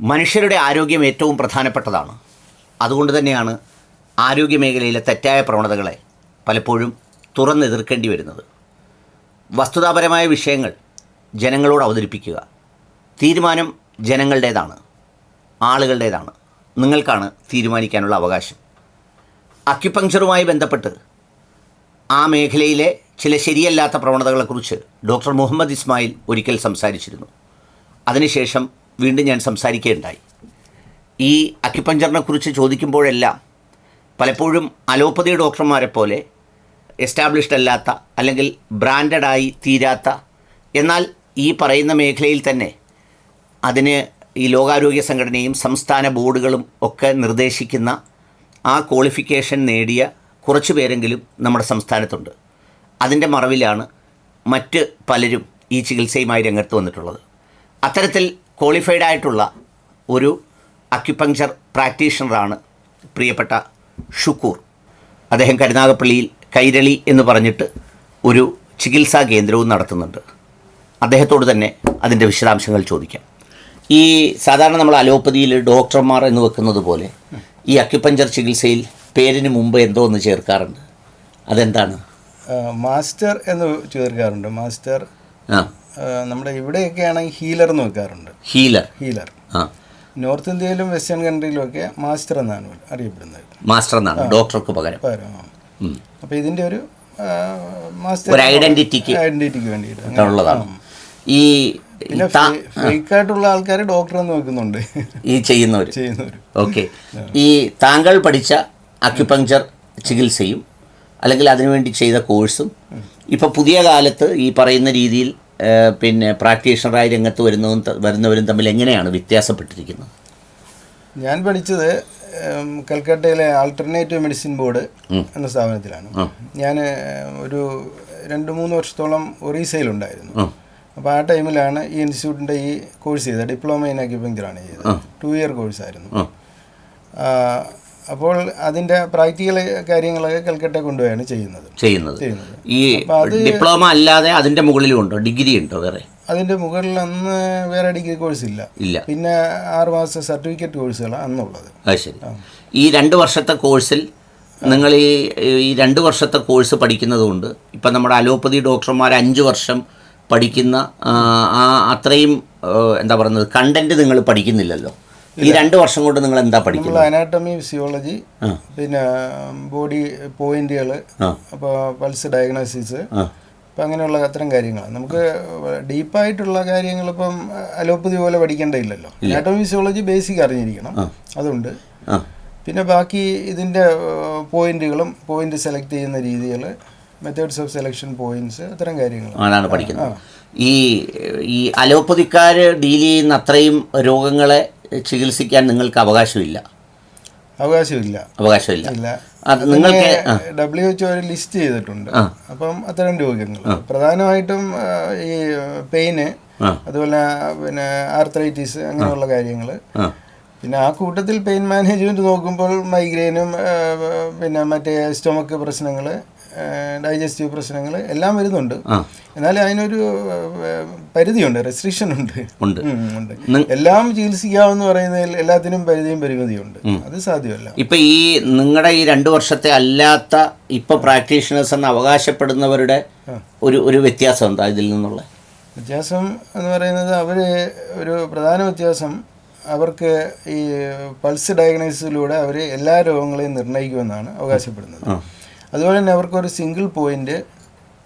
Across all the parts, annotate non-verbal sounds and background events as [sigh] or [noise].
മനുഷ്യരുടെ ആരോഗ്യം ഏറ്റവും പ്രധാനപ്പെട്ടതാണ്. അതുകൊണ്ട് തന്നെയാണ് ആരോഗ്യ മേഖലയിലെ തെറ്റായ പ്രവണതകളെ പലപ്പോഴും തുറന്നെതിർക്കേണ്ടി വരുന്നത്. വസ്തുതാപരമായ വിഷയങ്ങൾ ജനങ്ങളോട് അവതരിപ്പിക്കുക. തീരുമാനം ജനങ്ങളുടേതാണ് ആളുകളുടേതാണ്. നിങ്ങൾക്കാണ് തീരുമാനിക്കാനുള്ള അവകാശം. അക്യുപങ്ക്ചറുമായി ബന്ധപ്പെട്ട് ആ മേഖലയിലെ ചില ശരിയല്ലാത്ത പ്രവണതകളെക്കുറിച്ച് ഡോക്ടർ മുഹമ്മദ് ഇസ്മായിൽ ഒരിക്കൽ സംസാരിച്ചിരുന്നു. അതിനുശേഷം വീണ്ടും ഞാൻ സംസാരിക്കുകയുണ്ടായി ഈ അക്യുപഞ്ചറിനെ കുറിച്ച് ചോദിക്കുമ്പോഴെല്ലാം പലപ്പോഴും അലോപ്പതി ഡോക്ടർമാരെ പോലെ എസ്റ്റാബ്ലിഷ്ഡ് അല്ലാത്ത അല്ലെങ്കിൽ ബ്രാൻഡഡായി തീരാത്ത എന്നാൽ ഈ പറയുന്ന മേഖലയിൽ തന്നെ അതിന് ഈ ലോകാരോഗ്യ സംഘടനയും സംസ്ഥാന ബോർഡുകളും ഒക്കെ നിർദ്ദേശിക്കുന്ന ആ ക്വാളിഫിക്കേഷൻ നേടിയ കുറച്ച് പേരെങ്കിലും നമ്മുടെ സംസ്ഥാനത്തുണ്ട്. അതിന്റെ മറവിലാണ് മറ്റ് പലരും ഈ ചികിത്സയുമായി രംഗത്ത് വന്നിട്ടുള്ളത്. അത്തരത്തിൽ ക്വാളിഫൈഡ് ആയിട്ടുള്ള ഒരു അക്യുപങ്ചർ പ്രാക്ടീഷണറാണ് പ്രിയപ്പെട്ട ഷുക്കൂർ. അദ്ദേഹം കരുനാഗപ്പള്ളിയിൽ കൈരളി എന്ന് പറഞ്ഞിട്ട് ഒരു ചികിത്സാ കേന്ദ്രവും നടത്തുന്നുണ്ട്. അദ്ദേഹത്തോട് തന്നെ അതിന്റെ വിശദാംശങ്ങൾ ചോദിക്കാം. ഈ സാധാരണ നമ്മൾ അലോപ്പതിയിൽ ഡോക്ടർമാർ എന്ന് വെക്കുന്നത് പോലെ ഈ അക്യുപഞ്ചർ ചികിത്സയിൽ പേരിന് മുമ്പ് എന്തോ ഒന്ന് ചേർക്കാറുണ്ട്. അതെന്താണ്? മാസ്റ്റർ എന്ന് ചേർക്കാറുണ്ട്. മാസ്റ്റർ ആ ആ, നമ്മുടെ ഇവിടെയൊക്കെയാണ് ഹീലർ എന്ന് വെക്കാറുണ്ട്. ഹീലർ. ഹീലർ. ആ. നോർത്ത് ഇന്ത്യയിലും വെസ്റ്റേൺ കൺട്രിയിലും ഒക്കെ മാസ്റ്റർ എന്നാണ് അറിയപ്പെടുന്നത്. മാസ്റ്റർ എന്നാണ് ഡോക്ടർക്ക് പകരം. അപ്പൊ ഇതിന്റെ അപ്പോൾ ഇതിന്റെ ഒരു മാസ്റ്റർ ഒരു ഐഡന്റിറ്റിക്ക് ഐഡന്റിറ്റിക്ക് വേണ്ടിയിട്ട്. ഉള്ളതാണ്. ഈ ആയിട്ടുള്ള ആൾക്കാർ ഡോക്ടർ എന്ന് വെക്കുന്നുണ്ട്. ഈ ചെയ്യുന്നവർ ചെയ്യുന്നവർ ഓക്കെ. ഈ താങ്കൾ പഠിച്ച അക്യുപങ്ചർ ചികിത്സയും അല്ലെങ്കിൽ അതിനുവേണ്ടി ചെയ്ത കോഴ്സും ഇപ്പോൾ പുതിയ കാലത്ത് ഈ പറയുന്ന രീതിയിൽ പിന്നെ പ്രാക്ടീഷണറായി രംഗത്ത് വരുന്നതും വരുന്നവരും തമ്മിൽ എങ്ങനെയാണ് വ്യത്യാസപ്പെട്ടിരിക്കുന്നത്? ഞാൻ പഠിച്ചത് കൽക്കട്ടയിലെ ആൾട്ടർനേറ്റീവ് മെഡിസിൻ ബോർഡ് എന്ന സ്ഥാപനത്തിലാണ്. ഞാൻ ഒരു രണ്ട് മൂന്ന് വർഷത്തോളം ഒറീസയിലുണ്ടായിരുന്നു. അപ്പോൾ ആ. ടൈമിലാണ് ഈ ഇൻസ്റ്റിറ്റ്യൂട്ടിന്റെ ഈ കോഴ്സ് ചെയ്തത്. ഡിപ്ലോമ ഇൻ അക്യുപങ്ചറാണ് ചെയ്തത്. ടു ഇയർ കോഴ്സായിരുന്നു. അപ്പോൾ അതിന്റെ പ്രാക്ടിക്കൽ കാര്യങ്ങളൊക്കെ കൽക്കട്ട കൊണ്ടുപോയാണ് ചെയ്യുന്നത്. ചെയ്യുന്നത്. ഈ ഡിപ്ലോമ അല്ലാതെ അതിന്റെ മുകളിലും ഉണ്ടോ? ഡിഗ്രി ഉണ്ടോ വേറെ? അതിന്റെ മുകളിൽ അന്ന് വേറെ ഡിഗ്രി കോഴ്സ് ഇല്ല. ഇല്ല. പിന്നെ ആറ് മാസത്തെ സർട്ടിഫിക്കറ്റ് കോഴ്സുകളാണ് അന്നുള്ളത്. അത് ശരി. ഈ രണ്ട് വർഷത്തെ കോഴ്സിൽ നിങ്ങൾ ഈ ഈ രണ്ട് വർഷത്തെ കോഴ്സ് പഠിക്കുന്നത് കൊണ്ട് ഇപ്പം നമ്മുടെ അലോപ്പതി ഡോക്ടർമാർ അഞ്ച് വർഷം പഠിക്കുന്ന ആ അത്രയും എന്താ പറയുന്നത് കണ്ടന്റ് നിങ്ങൾ പഠിക്കുന്നില്ലല്ലോ. ഈ രണ്ട് വർഷം കൊണ്ട് നിങ്ങൾ എന്താ പഠിക്കുന്നത്? അനാട്ടമി ഫിസിയോളജി പിന്നെ ബോഡി പോയിന്റുകൾ അപ്പൊ അപ്പോൾ പൾസ് ഡയഗ്നോസിസ് അപ്പൊ അങ്ങനെയുള്ള അത്തരം കാര്യങ്ങൾ നമുക്ക് ഡീപ്പായിട്ടുള്ള കാര്യങ്ങൾ ഇപ്പം അലോപ്പതി പോലെ പഠിക്കേണ്ടതില്ലല്ലോ. അനാട്ടമി ഫിസിയോളജി ബേസിക് അറിഞ്ഞിരിക്കണം. അതുണ്ട്. പിന്നെ ബാക്കി ഇതിന്റെ പോയിന്റുകളും പോയിന്റ് സെലക്ട് ചെയ്യുന്ന രീതികൾ മെത്തേഡ്സ് ഓഫ് സെലക്ഷൻ പോയിന്റ്സ് അത്തരം കാര്യങ്ങൾ അതാണ് പഠിക്കുന്നത്. ഈ ഈ അലോപ്പതിക്കാർ ഡീൽ ചെയ്യുന്ന അത്രയും രോഗങ്ങളെ ചികിത്സിക്കാൻ നിങ്ങൾക്ക് അവകാശമില്ല. അവകാശമില്ല. അവകാശമില്ല. അത് നിങ്ങൾക്ക് ഡബ്ല്യു എച്ച് ഒരു ലിസ്റ്റ് ചെയ്തിട്ടുണ്ട്. അപ്പം അത്തരം രോഗങ്ങൾ. പ്രധാനമായിട്ടും ഈ പെയിന് അതുപോലെ പിന്നെ ആർത്രൈറ്റിസ് അങ്ങനെയുള്ള കാര്യങ്ങൾ പിന്നെ ആ കൂട്ടത്തിൽ പെയിൻ മാനേജ്മെന്റ് നോക്കുമ്പോൾ മൈഗ്രെയിനും പിന്നെ മറ്റേ സ്റ്റൊമക്ക് പ്രശ്നങ്ങൾ ഡൈജസ്റ്റീവ് പ്രശ്നങ്ങൾ എല്ലാം വരുന്നുണ്ട്. എന്നാലും അതിനൊരു പരിധിയുണ്ട് റെസ്ട്രിക്ഷൻ ഉണ്ട്. ഉണ്ട്. എല്ലാം ചികിത്സിക്കാമെന്ന് പറയുന്നതിൽ എല്ലാത്തിനും പരിധിയും പരിമിതിയുണ്ട്. അത് സാധ്യമല്ല. ഇപ്പൊ ഈ നിങ്ങളുടെ ഈ രണ്ടു വർഷത്തെ അല്ലാത്ത ഇപ്പൊ പ്രാക്ടീഷണേഴ്സ് എന്ന് അവകാശപ്പെടുന്നവരുടെ ഒരു ഒരു വ്യത്യാസം എന്താ ഇതിൽ നിന്നുള്ള? വ്യത്യാസം എന്ന് പറയുന്നത് അവർ ഒരു പ്രധാന വ്യത്യാസം അവർക്ക് ഈ പൾസ് ഡയഗ്നോസിസിലൂടെ അവർ എല്ലാ രോഗങ്ങളെയും നിർണയിക്കുമെന്നാണ് അവകാശപ്പെടുന്നത്. അതുപോലെ തന്നെ അവർക്കൊരു സിംഗിൾ പോയിന്റ്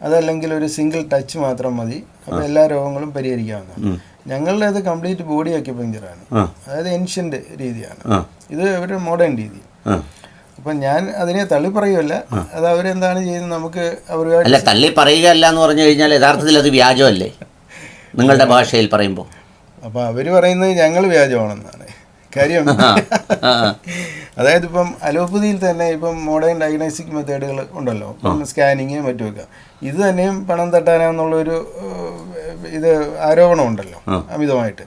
അതല്ലെങ്കിൽ ഒരു സിംഗിൾ ടച്ച് മാത്രം മതി. അപ്പോൾ എല്ലാ രോഗങ്ങളും പരിഹരിക്കാവുന്നതാണ്. ഞങ്ങളുടെ അത് കംപ്ലീറ്റ് ബോഡി അക്യുപഞ്ചറാണ്. അതായത് ഏൻഷ്യന്റ് രീതിയാണ്. ഇത് ഒരു മോഡേൺ രീതി. അപ്പൊ ഞാൻ അതിനെ തള്ളി പറയുമല്ല അത് അവരെന്താണ് ചെയ്യുന്നത്? നമുക്ക് അവരുമായിട്ട് അല്ല തള്ളി പറയുക അല്ല എന്ന് പറഞ്ഞു കഴിഞ്ഞാൽ യഥാർത്ഥത്തിൽ അത് വ്യാജമല്ലേ? നിങ്ങളുടെ ഭാഷയിൽ പറയുമ്പോൾ അപ്പോൾ അവർ പറയുന്നത് ഞങ്ങൾ വ്യാജമാണെന്നാണ്. കാര്യം ആ. അതായത് ഇപ്പം അലോപ്പതിയിൽ തന്നെ ഇപ്പം മോഡേൺ ഡയഗ്നോസ്റ്റിക് മെത്തേഡുകൾ ഉണ്ടല്ലോ. സ്കാനിങ് മറ്റുമൊക്കെ ഇത് തന്നെയും പണം തട്ടാനാന്നുള്ളൊരു ഇത് ആരോപണം ഉണ്ടല്ലോ. അമിതമായിട്ട്.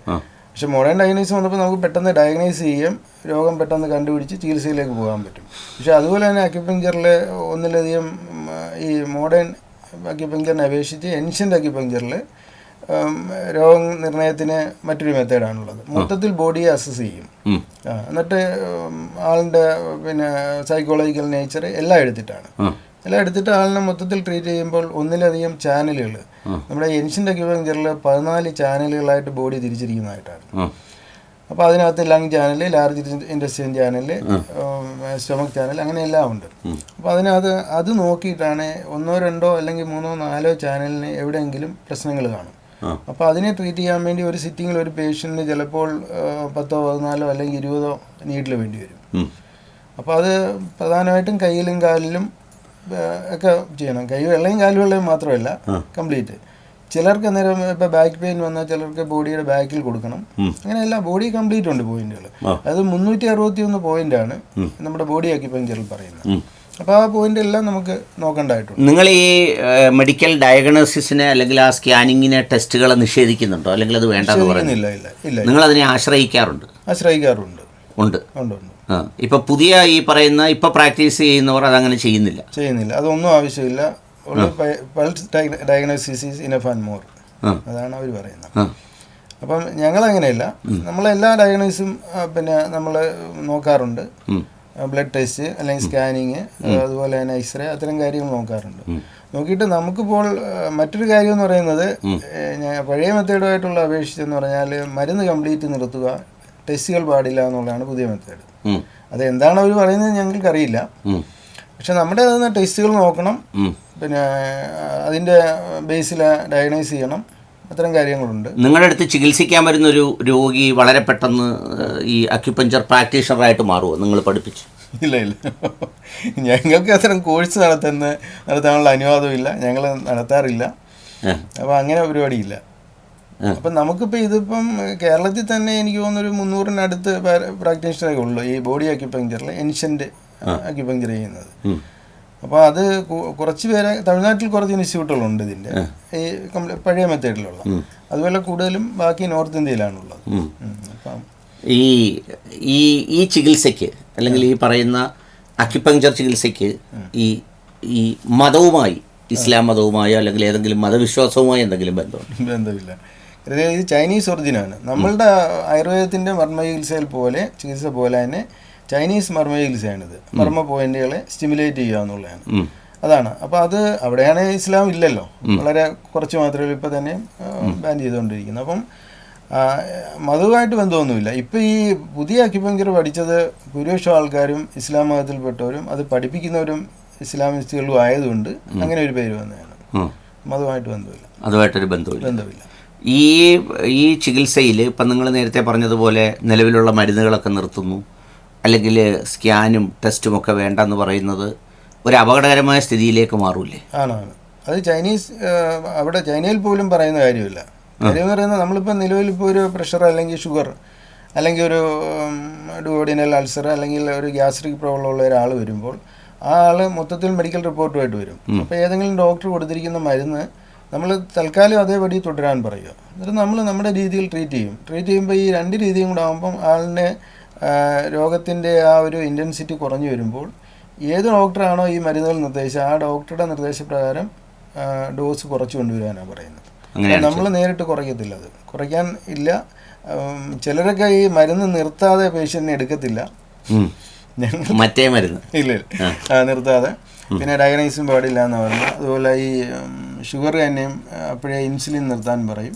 പക്ഷെ മോഡേൺ ഡയഗ്നോസ് വന്നപ്പോൾ നമുക്ക് പെട്ടെന്ന് ഡയഗ്നൈസ് ചെയ്യാം രോഗം പെട്ടെന്ന് കണ്ടുപിടിച്ച് ചികിത്സയിലേക്ക് പോകാൻ പറ്റും. പക്ഷെ അതുപോലെ തന്നെ അക്യുപഞ്ചറിൽ ഒന്നിലധികം ഈ മോഡേൺ അക്യുപഞ്ചറിനെ അപേക്ഷിച്ച് എൻഷ്യന്റ് അക്യുപഞ്ചറിൽ രോഗനിർണയത്തിന് മറ്റൊരു മെത്തേഡാണുള്ളത്. മൊത്തത്തിൽ ബോഡിയെ അസസ് ചെയ്യും. എന്നിട്ട് ആളിന്റെ പിന്നെ സൈക്കോളജിക്കൽ നേച്ചർ എല്ലാം എടുത്തിട്ടാണ്. എല്ലാം എടുത്തിട്ട് ആളിനെ മൊത്തത്തിൽ ട്രീറ്റ് ചെയ്യുമ്പോൾ ഒന്നിലധികം ചാനലുകൾ നമ്മുടെ എൻഷ്യന്റെ അക്യുപഞ്ചറിൽ പതിനാല് ചാനലുകളായിട്ട് ബോഡി തിരിച്ചിരിക്കുന്നതായിട്ടാണ്. അപ്പോൾ അതിനകത്ത് lung channel large intestine channel stomach channel അങ്ങനെ എല്ലാം ഉണ്ട്. അപ്പോൾ അതിനകത്ത് അത് നോക്കിയിട്ടാണ് ഒന്നോ രണ്ടോ അല്ലെങ്കിൽ മൂന്നോ നാലോ ചാനലിന് എവിടെയെങ്കിലും പ്രശ്നങ്ങൾ കാണും. അപ്പോൾ അതിനെ ട്രീറ്റ് ചെയ്യാൻ വേണ്ടി ഒരു സിറ്റിംഗിൽ ഒരു പേഷ്യന്റിന് ചിലപ്പോൾ പത്തോ പതിനാലോ അല്ലെങ്കിൽ ഇരുപതോ നീഡിൽ വേണ്ടി വരും. അപ്പൊ അപ്പോൾ അത് പ്രധാനമായിട്ടും കയ്യിലും കാലിലും ഒക്കെ ചെയ്യണം. കൈ വെള്ളയും കാലും വെള്ളയും മാത്രമല്ല കംപ്ലീറ്റ് ചിലർക്ക് അന്നേരം ഇപ്പൊ ബാക്ക് പെയിൻ വന്നാൽ ചിലർക്ക് ബോഡിയുടെ ബാക്കിൽ കൊടുക്കണം. അങ്ങനെയല്ല ബോഡി കംപ്ലീറ്റ് ഉണ്ട് പോയിന്റുകൾ അത് മുന്നൂറ്റി അറുപത്തി ഒന്ന് പോയിന്റാണ് നമ്മുടെ ബോഡി അക്യുപഞ്ചറിൽ പറയുന്നത്. അപ്പോൾ ആ പോയിന്റ് എല്ലാം നമുക്ക് നോക്കേണ്ടതായിട്ടുണ്ട്. നിങ്ങൾ ഈ മെഡിക്കൽ ഡയഗ്നോസിസിനെ അല്ലെങ്കിൽ ആ സ്കാനിങ്ങിനെ ടെസ്റ്റുകൾ നിഷേധിക്കുന്നുണ്ടോ? അല്ലെങ്കിൽ അത് വേണ്ട ഇല്ല ഇല്ല ഇല്ല. നിങ്ങൾ അതിനെ ആശ്രയിക്കാറുണ്ട്? ആശ്രയിക്കാറുണ്ട്. ഉണ്ട്. ഉണ്ട് ഇപ്പൊ പുതിയ ഈ പറയുന്ന ഇപ്പൊ പ്രാക്ടീസ് ചെയ്യുന്നവർ അതങ്ങനെ ചെയ്യുന്നില്ല? ചെയ്യുന്നില്ല. അതൊന്നും ആവശ്യമില്ല. Pulse diagnosis enough and more അതാണ് അവർ പറയുന്നത്. അപ്പം ഞങ്ങളങ്ങനെയല്ല. നമ്മളെല്ലാ ഡയഗ്നോസിസും പിന്നെ നമ്മൾ നോക്കാറുണ്ട്. ബ്ലഡ് ടെസ്റ്റ് അല്ലെങ്കിൽ സ്കാനിങ് അതുപോലെ തന്നെ എക്സ്റേ അത്തരം കാര്യങ്ങൾ നോക്കാറുണ്ട്. നോക്കിയിട്ട് നമുക്കിപ്പോൾ മറ്റൊരു കാര്യം എന്ന് പറയുന്നത് പഴയ മെത്തേഡുമായിട്ടുള്ള അപേക്ഷിച്ചെന്ന് പറഞ്ഞാൽ മരുന്ന് കംപ്ലീറ്റ് നിർത്തുക ടെസ്റ്റുകൾ പാടില്ല എന്നുള്ളതാണ് പുതിയ മെത്തേഡ്. അത് എന്താണ് അവർ പറയുന്നത് ഞങ്ങൾക്കറിയില്ല. പക്ഷെ നമ്മുടെ ടെസ്റ്റുകൾ നോക്കണം. പിന്നെ അതിന്റെ ബേസിൽ ഡയഗ്നൈസ് ചെയ്യണം. അത്തരം കാര്യങ്ങളുണ്ട്. നിങ്ങളുടെ അടുത്ത് ചികിത്സിക്കാൻ വരുന്ന ഒരു രോഗി വളരെ പെട്ടെന്ന് ഈ അക്യുപഞ്ചർ പ്രാക്ടീഷണറായിട്ട് മാറുമോ നിങ്ങൾ പഠിപ്പിച്ച്. ഇല്ല ഇല്ല. ഞങ്ങൾക്ക് അത്തരം കോഴ്സ് നടത്തുന്ന നടത്താനുള്ള അനുവാദമില്ല. ഞങ്ങൾ നടത്താറില്ല. അപ്പോൾ അങ്ങനെ പരിപാടിയില്ല. അപ്പം നമുക്കിപ്പോൾ ഇതിപ്പം കേരളത്തിൽ തന്നെ എനിക്ക് തോന്നുന്നൊരു മുന്നൂറിനടുത്ത് പ്രാക്ടീഷണറേ ഉള്ളൂ. ഈ ബോഡി അക്യുപഞ്ചറിൽ എൻഷ്യന്റ് അക്യുപഞ്ചർ ചെയ്യുന്നത്. അപ്പോൾ അത് കുറച്ച് പേരെ തമിഴ്നാട്ടിൽ കുറച്ച് ഇൻസ്റ്റിറ്റ്യൂട്ടുകളുണ്ട് ഇതിന്റെ ഈ പഴയ മെത്തേഡിലുള്ള. അതുപോലെ കൂടുതലും ബാക്കി നോർത്ത് ഇന്ത്യയിലാണുള്ളത്. ഈ ഈ ഈ ചികിത്സയ്ക്ക് അല്ലെങ്കിൽ ഈ പറയുന്ന അക്യുപഞ്ചർ ചികിത്സയ്ക്ക് ഈ ഈ മതവുമായി ഇസ്ലാം മതവുമായോ അല്ലെങ്കിൽ ഏതെങ്കിലും മതവിശ്വാസവുമായി എന്തെങ്കിലും ബന്ധമുണ്ട്? ബന്ധമില്ല. ഇത് ചൈനീസ് ഒറിജിനാണ്. നമ്മളുടെ ആയുർവേദത്തിന്റെ മർമ്മ ചികിത്സയിൽ പോലെ ചികിത്സ പോലെ തന്നെ ചൈനീസ് മർമ്മ ചികിത്സയാണിത് മർമ്മ പോയിന്റുകളെ സ്റ്റിമുലേറ്റ് ചെയ്യുക എന്നുള്ളതാണ്. അതാണ്. അപ്പോൾ അത് അവിടെയാണ് ഇസ്ലാം ഇല്ലല്ലോ. വളരെ കുറച്ച് മാത്രമേ ഇപ്പൊ തന്നെ ബാൻ ചെയ്തുകൊണ്ടിരിക്കുന്നത്. അപ്പം മതവുമായിട്ട് ബന്ധമൊന്നുമില്ല. ഇപ്പം ഈ പുതിയ അക്യുപങ്കർ പഠിച്ചത് ഭൂരിപക്ഷം ആൾക്കാരും ഇസ്ലാം മതത്തിൽപ്പെട്ടവരും അത് പഠിപ്പിക്കുന്നവരും ഇസ്ലാമിസ്റ്റുകളും ആയതുകൊണ്ട് അങ്ങനെ ഒരു പേര് വന്നതാണ്. മതവുമായിട്ട് ബന്ധമില്ല. അതുമായിട്ടൊരു ബന്ധമില്ല ബന്ധമില്ല. ഈ ഈ ചികിത്സയിൽ ഇപ്പം നിങ്ങൾ നേരത്തെ പറഞ്ഞതുപോലെ നിലവിലുള്ള മരുന്നുകളൊക്കെ നിർത്തുന്നു. അല്ലെങ്കിൽ സ്കാനും ടെസ്റ്റും ഒക്കെ വേണ്ട എന്ന് പറയുന്നത് ഒരു അപകടകരമായ സ്ഥിതിയിലേക്ക് മാറൂലേ ആണാണ് അത് ചൈനീസ് അവിടെ ചൈനയിൽ പോലും പറയുന്ന കാര്യമില്ല. കാര്യം എന്ന് പറയുന്നത് നമ്മളിപ്പോൾ നിലവിൽ ഇപ്പോൾ ഒരു പ്രഷർ അല്ലെങ്കിൽ ഷുഗർ അല്ലെങ്കിൽ ഒരു ഡുവോഡിനൽ അൾസർ അല്ലെങ്കിൽ ഒരു ഗ്യാസ്ട്രിക് പ്രോബ്ലം ഉള്ള ഒരാൾ വരുമ്പോൾ ആ ആൾ മൊത്തത്തിൽ മെഡിക്കൽ റിപ്പോർട്ടുമായിട്ട് വരും. അപ്പോൾ ഏതെങ്കിലും ഡോക്ടർ കൊടുത്തിരിക്കുന്ന മരുന്ന് നമ്മൾ തൽക്കാലം അതേപടി തുടരാൻ പറയുക. എന്നിട്ട് നമ്മൾ നമ്മുടെ രീതിയിൽ ട്രീറ്റ് ചെയ്യും. ട്രീറ്റ് ചെയ്യുമ്പോൾ ഈ രണ്ട് രീതിയും കൂടെ ആകുമ്പം ആളിനെ രോഗത്തിന്റെ ആ ഒരു ഇന്റൻസിറ്റി കുറഞ്ഞു വരുമ്പോൾ ഏത് ഡോക്ടറാണോ ഈ മരുന്നുകൾ നിർദ്ദേശിച്ചത് ആ ഡോക്ടറുടെ നിർദ്ദേശപ്രകാരം ഡോസ് കുറച്ച് കൊണ്ടുവരാനാണ് പറയുന്നത്. നമ്മൾ നേരിട്ട് കുറയ്ക്കത്തില്ല അത്. കുറയ്ക്കാൻ ഇല്ല. ചിലരൊക്കെ ഈ മരുന്ന് നിർത്താതെ പേഷ്യന്റിനെ എടുക്കത്തില്ല. മറ്റേ മരുന്ന്. ഇല്ല നിർത്താതെ. പിന്നെ ഡയഗ്നൈസും പാടില്ല എന്ന് പറഞ്ഞു അതുപോലെ ഈ ഷുഗർ തന്നെയും അപ്പോഴേ ഇൻസുലിൻ നിർത്താൻ പറയും.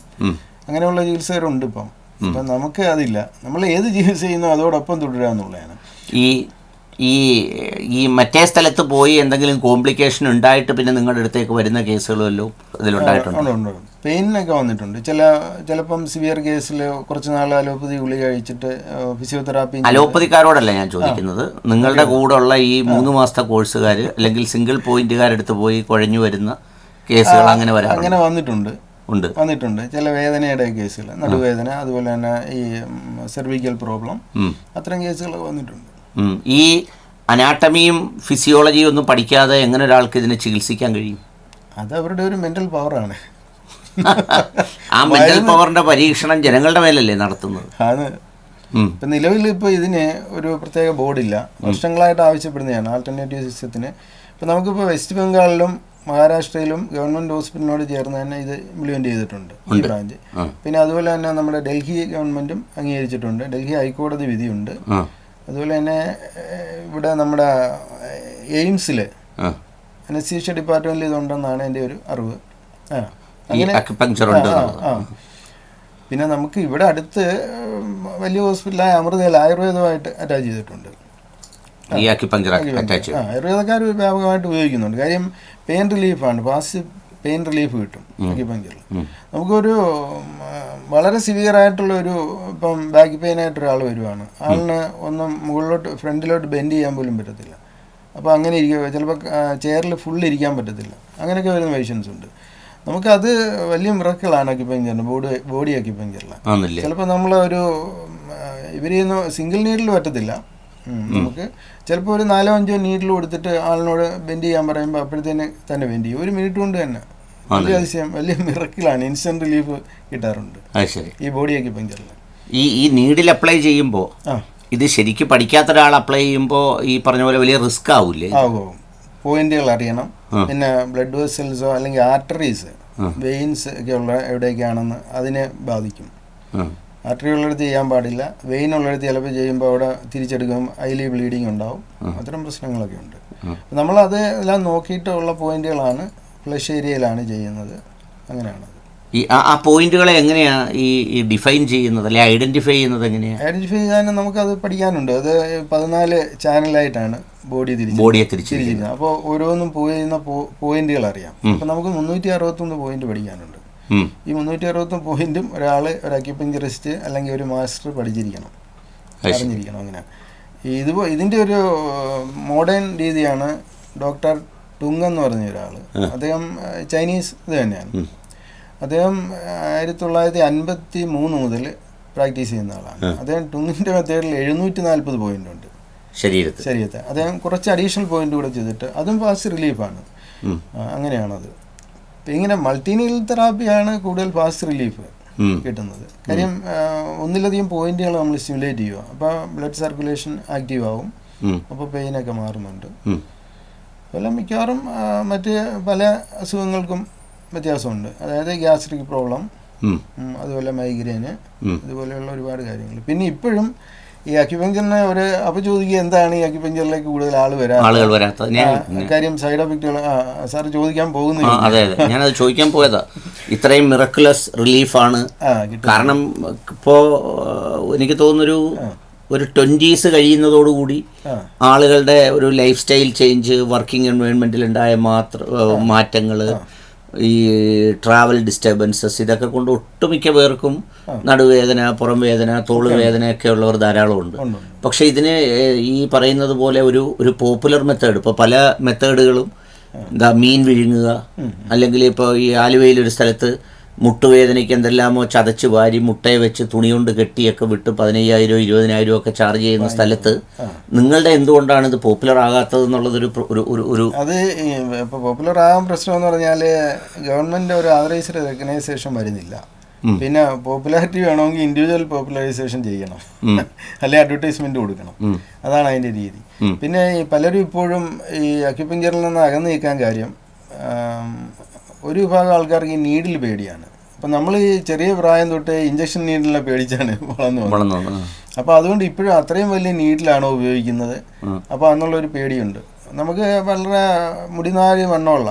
അങ്ങനെയുള്ള ചികിത്സകരുണ്ട് ഇപ്പം. അപ്പം നമുക്ക് അതില്ല. നമ്മൾ ഏത് ജീവിതം ചെയ്യുന്നോ അതോടൊപ്പം തുടരുക എന്നുള്ളതാണ് ഈ ഈ ഈ മറ്റേ സ്ഥലത്ത് പോയി എന്തെങ്കിലും കോംപ്ലിക്കേഷൻ ഉണ്ടായിട്ട് പിന്നെ നിങ്ങളുടെ അടുത്തേക്ക് വരുന്ന കേസുകളല്ലോ ഇതിലുണ്ടായിട്ടുണ്ട്? പെയിനൊക്കെ വന്നിട്ടുണ്ട്. ചില ചിലപ്പം സിവിയർ കേസിൽ കുറച്ച് നാൾ അലോപ്പതി ഗുളി കഴിച്ചിട്ട് ഫിസിയോതെറാപ്പി അലോപ്പതിക്കാരോടല്ല ഞാൻ ചോദിക്കുന്നത്. നിങ്ങളുടെ കൂടെയുള്ള ഈ മൂന്ന് മാസത്തെ കോഴ്സുകാർ അല്ലെങ്കിൽ സിംഗിൾ പോയിന്റുകാരെടുത്ത് പോയി കുഴഞ്ഞു വരുന്ന കേസുകൾ അങ്ങനെ വരാം അങ്ങനെ വന്നിട്ടുണ്ട്. ഉണ്ട്. വന്നിട്ടുണ്ട്. ചില വേദനയുടെ കേസുകൾ നടുവേദന അതുപോലെ തന്നെ ഈ സെർവിക്കൽ പ്രോബ്ലം. അത്തരം കേസുകളൊക്കെ വന്നിട്ടുണ്ട്. ഈ അനാട്ടമിയും ഫിസിയോളജിയും ഒന്നും പഠിക്കാതെ എങ്ങനെ ഒരാൾക്ക് ഇതിനെ ചികിത്സിക്കാൻ കഴിയും? അത് അവരുടെ ഒരു മെന്റൽ പവറാണ് ആ മെന്റൽ പവറിന്റെ പരീക്ഷണം ജനങ്ങളുടെ മേലല്ലേ നടത്തുന്നത്? അത്. ഇപ്പം നിലവിൽ ഇപ്പോൾ ഇതിന് ഒരു പ്രത്യേക ബോർഡില്ല വർഷങ്ങളായിട്ട് ആവശ്യപ്പെടുന്നതാണ്. ആൾട്ടർനേറ്റീവ് സിസ്റ്റത്തിന് ഇപ്പം നമുക്കിപ്പോൾ വെസ്റ്റ് ബംഗാളിലും മഹാരാഷ്ട്രയിലും ഗവൺമെന്റ് ഹോസ്പിറ്റലിനോട് ചേർന്ന് തന്നെ ഇത് ഇംപ്ലിമെന്റ് ചെയ്തിട്ടുണ്ട് ഈ ബ്രാഞ്ച്. പിന്നെ അതുപോലെ തന്നെ നമ്മുടെ ഡൽഹി ഗവൺമെന്റും അംഗീകരിച്ചിട്ടുണ്ട്. ഡൽഹി ഹൈക്കോടതി വിധിയുണ്ട്. അതുപോലെ തന്നെ ഇവിടെ നമ്മുടെ എയിംസിൽ ആ. ഡിപ്പാർട്ട്മെന്റിൽ ഇതുണ്ടെന്നാണ് എന്റെ ഒരു അറിവ്. ആ. പിന്നെ നമുക്ക് ഇവിടെ അടുത്ത് വലിയ ഹോസ്പിറ്റലായ അമൃതയിൽ ആയുർവേദമായിട്ട് അറ്റാച്ച് ചെയ്തിട്ടുണ്ട്. ഈ അറ്റാച്ച് ആയുർവേദക്കാർ വ്യാപകമായിട്ട് ഉപയോഗിക്കുന്നുണ്ട്. കാര്യം പെയിൻ റിലീഫാണ് ഫാസ്റ്റ് പെയിൻ റിലീഫ് കിട്ടും അക്യുപഞ്ചറിൽ നമുക്കൊരു വളരെ സിവിയർ ആയിട്ടുള്ള ഒരു ഇപ്പം ബാക്ക് പെയിൻ ആയിട്ട് ഒരാൾ വരുവാണ്. ആളിന് ഒന്നും മുകളിലോട്ട് ഫ്രണ്ടിലോട്ട് ബെൻഡ് ചെയ്യാൻ പോലും പറ്റത്തില്ല. അപ്പോൾ അങ്ങനെ ഇരിക്കുക ചിലപ്പോൾ ചെയറിൽ ഫുൾ ഇരിക്കാൻ പറ്റത്തില്ല. അങ്ങനെയൊക്കെ വരുന്ന പേഷ്യൻസ് ഉണ്ട്. നമുക്കത് വലിയ മിറക്കിളാണ് അക്യുപഞ്ചറിന് ബോഡി ബോഡി അക്യുപഞ്ചറിൽ ചിലപ്പോൾ നമ്മൾ ഒരു ഇവർ സിംഗിൾ നീഡിൽ പറ്റത്തില്ല. നമുക്ക് ചിലപ്പോൾ ഒരു നാലോ അഞ്ചോ നീഡിൽ കൊടുത്തിട്ട് ആളിനോട് ബെൻഡ് ചെയ്യാൻ പറയുമ്പോൾ അപ്പോഴത്തേന് തന്നെ ബെൻഡ് ചെയ്യും. ഒരു മിനിറ്റ് കൊണ്ട് തന്നെ. വലിയ അതിശയം വലിയ മിറക്കിലാണ് ഇൻസ്റ്റന്റ് റിലീഫ് കിട്ടാറുണ്ട്. ഈ ബോഡി അക്യുപഞ്ചറിൽ ഈ ഈ നീഡിൽ അപ്ലൈ ചെയ്യുമ്പോൾ ഇത് ശരിക്കും പഠിക്കാത്ത ഒരാൾ അപ്ലൈ ചെയ്യുമ്പോൾ ഈ പറഞ്ഞ പോലെ വലിയ റിസ്ക് ആവില്ലേ ആകും പോയിന്റുകൾ അറിയണം. പിന്നെ ബ്ലഡ് വെസൽസോ അല്ലെങ്കിൽ ആർട്ടറീസ് വെയിൻസ് ഒക്കെ ഉള്ള എവിടെയൊക്കെയാണെന്ന് അതിനെ ബാധിക്കും. ആർട്ടറി ഉള്ളിടത്ത് ചെയ്യാൻ പാടില്ല. വെയിൻ ഉള്ളിടത്ത് ചിലപ്പോൾ ചെയ്യുമ്പോൾ അവിടെ തിരിച്ചെടുക്കും. അതിൽ ബ്ലീഡിങ് ഉണ്ടാവും. അത്തരം പ്രശ്നങ്ങളൊക്കെ ഉണ്ട്. നമ്മളത് എല്ലാം നോക്കിയിട്ടുള്ള പോയിന്റുകളാണ്. ഫ്ലഷ് ഏരിയയിലാണ് ചെയ്യുന്നത്. അങ്ങനെയാണ് ഈ ആ പോയിന്റുകളെ എങ്ങനെയാ ഈ ഡിഫൈൻ ചെയ്യുന്നത്? അല്ലെ ഐഡന്റിഫൈ ചെയ്യുന്നത് എങ്ങനെയാണ് ഐഡന്റിഫൈ ചെയ്യാൻ നമുക്കത് പഠിക്കാനുണ്ട്. അത് പതിനാല് ചാനലായിട്ടാണ് ബോഡി തിരിച്ച് ബോഡിയെ തിരിച്ച് തിരിച്ചിരിക്കുന്നത്. അപ്പോൾ ഓരോന്നും പോയി പോയിന്റുകൾ അറിയാം അപ്പോൾ നമുക്ക് മുന്നൂറ്റി അറുപത്തൊന്ന് പോയിന്റ് പഠിക്കാനുണ്ട്. ഈ മുന്നൂറ്റി അറുപത്തി പോയിന്റും ഒരാൾ ഒരു അക്യുപഞ്ചറിസ്റ്റ് അല്ലെങ്കിൽ ഒരു മാസ്റ്റർ പഠിച്ചിരിക്കണം. അറിഞ്ഞിരിക്കണം അങ്ങനെ. ഇത് ഇതിന്റെ ഒരു മോഡേൺ രീതിയാണ് ഡോക്ടർ ടുങ് എന്ന് പറഞ്ഞ ഒരാൾ അദ്ദേഹം ചൈനീസ് ഇത് തന്നെയാണ്. അദ്ദേഹം ആയിരത്തി തൊള്ളായിരത്തി അൻപത്തി മൂന്ന് മുതൽ പ്രാക്ടീസ് ചെയ്യുന്ന ആളാണ്. അദ്ദേഹം ടുങ്ങിന്റെ മെത്തേഡിൽ എഴുന്നൂറ്റി നാൽപ്പത് പോയിന്റ് ഉണ്ട് ശരീരത്തെ ശരീരത്തെ അദ്ദേഹം കുറച്ച് അഡീഷണൽ പോയിന്റ് കൂടെ ചെയ്തിട്ട് അതും ഫാസ്റ്റ് റിലീഫാണ്. അങ്ങനെയാണത്. ഇപ്പം ഇങ്ങനെ മൾട്ടിനീൽ തെറാപ്പിയാണ് കൂടുതൽ ഫാസ്റ്റ് റിലീഫ് കിട്ടുന്നത്. കാര്യം ഒന്നിലധികം പോയിന്റുകൾ നമ്മൾ സ്റ്റിമുലേറ്റ് ചെയ്യുക. അപ്പോൾ ബ്ലഡ് സർക്കുലേഷൻ ആക്റ്റീവ് ആവും. അപ്പോൾ പെയിനൊക്കെ മാറുന്നുണ്ട്. അതുപോലെ മിക്കവാറും മറ്റ് പല അസുഖങ്ങൾക്കും വ്യത്യാസമുണ്ട്. അതായത് ഗ്യാസ്ട്രിക് പ്രോബ്ലം അതുപോലെ മൈഗ്രെയിന് അതുപോലെയുള്ള ഇതുപോലെയുള്ള ഒരുപാട് കാര്യങ്ങൾ. പിന്നെ ഇപ്പോഴും ഈ അക്യുപഞ്ചറിനെ ഒരു അപ്പൊ ചോദിക്കുക എന്താണ് ഈ അക്യുപഞ്ചറിലേക്ക് കൂടുതൽ ആൾ വരാൻ ആളുകൾ വരാത്തത്? കാര്യം സൈഡ് എഫക്റ്റുകൾ സാർ ചോദിക്കാൻ പോകുന്നു അതെ അതെ. ഞാനത് ചോദിക്കാൻ പോയതാ. ഇത്രയും മിറക്കുലസ് റിലീഫാണ് കാരണം ഇപ്പോ എനിക്ക് തോന്നുന്നൊരു ഒരു ട്വന്റീസ് കഴിയുന്നതോടുകൂടി ആളുകളുടെ ഒരു ലൈഫ് സ്റ്റൈൽ ചേഞ്ച് വർക്കിംഗ് എൻവയോൺമെന്റിൽ ഉണ്ടായ മാത്ര മാറ്റങ്ങൾ ഈ ട്രാവൽ ഡിസ്റ്റർബൻസസ് ഇതൊക്കെ കൊണ്ട് ഒട്ടുമിക്ക പേർക്കും നടുവേദന പുറം വേദന തോൾ വേദനയൊക്കെ ഉള്ളവർ ധാരാളമുണ്ട് പക്ഷേ ഇതിന് ഈ പറയുന്നത് പോലെ ഒരു ഒരു പോപ്പുലർ മെത്തേഡ് ഇപ്പോൾ പല മെത്തേഡുകളും എന്താ മീൻ വിഴുങ്ങുക അല്ലെങ്കിൽ ഇപ്പോൾ ഈ ആലുവയിൽ ഒരു സ്ഥലത്ത് മുട്ടുവേദനയ്ക്ക് എന്തെല്ലാമോ ചതച്ച് വാരി മുട്ടയെ വെച്ച് തുണി കൊണ്ട് കെട്ടിയൊക്കെ വിട്ട് പതിനയ്യായിരം ഇരുപതിനായിരം ഒക്കെ ചാർജ് ചെയ്യുന്ന സ്ഥലത്ത് നിങ്ങളുടെ എന്തുകൊണ്ടാണ് ഇത് പോപ്പുലർ ആകാത്തത് എന്നുള്ളതൊരു ഒരു ഒരു അത് ഇപ്പോൾ പോപ്പുലർ ആകാൻ പ്രശ്നം എന്ന് പറഞ്ഞാൽ ഗവൺമെന്റ് ഒരു ആതറൈസ്ഡ് റെക്കഗ്നൈസേഷൻ വരുന്നില്ല. പിന്നെ പോപ്പുലാരിറ്റി വേണമെങ്കിൽ ഇൻഡിവിജ്വൽ പോപ്പുലറൈസേഷൻ ചെയ്യണം. [laughs] അല്ലെ അഡ്വർടൈസ്മെന്റ് കൊടുക്കണം. അതാണ് അതിന്റെ രീതി. പിന്നെ ഈ പലരും ഇപ്പോഴും ഈ അക്യുപഞ്ചറിൽ നിന്ന് അകന്നു നീക്കാൻ കാര്യം ഒരു വിഭാഗം ആൾക്കാർക്ക് ഈ നീഡിൽ പേടിയാണ്. അപ്പം നമ്മൾ ഈ ചെറിയ പ്രായം തൊട്ട് ഇഞ്ചക്ഷൻ നീഡിലെ പേടിച്ചാണ് [laughs] വളർന്നു വളർന്നു അപ്പൊ അപ്പോൾ അതുകൊണ്ട് ഇപ്പോഴും അത്രയും വലിയ നീഡിലാണോ ഉപയോഗിക്കുന്നത്? അപ്പോൾ അന്നുള്ളൊരു പേടിയുണ്ട്. നമുക്ക് വളരെ മുടിനാരി വണ്ണമുള്ള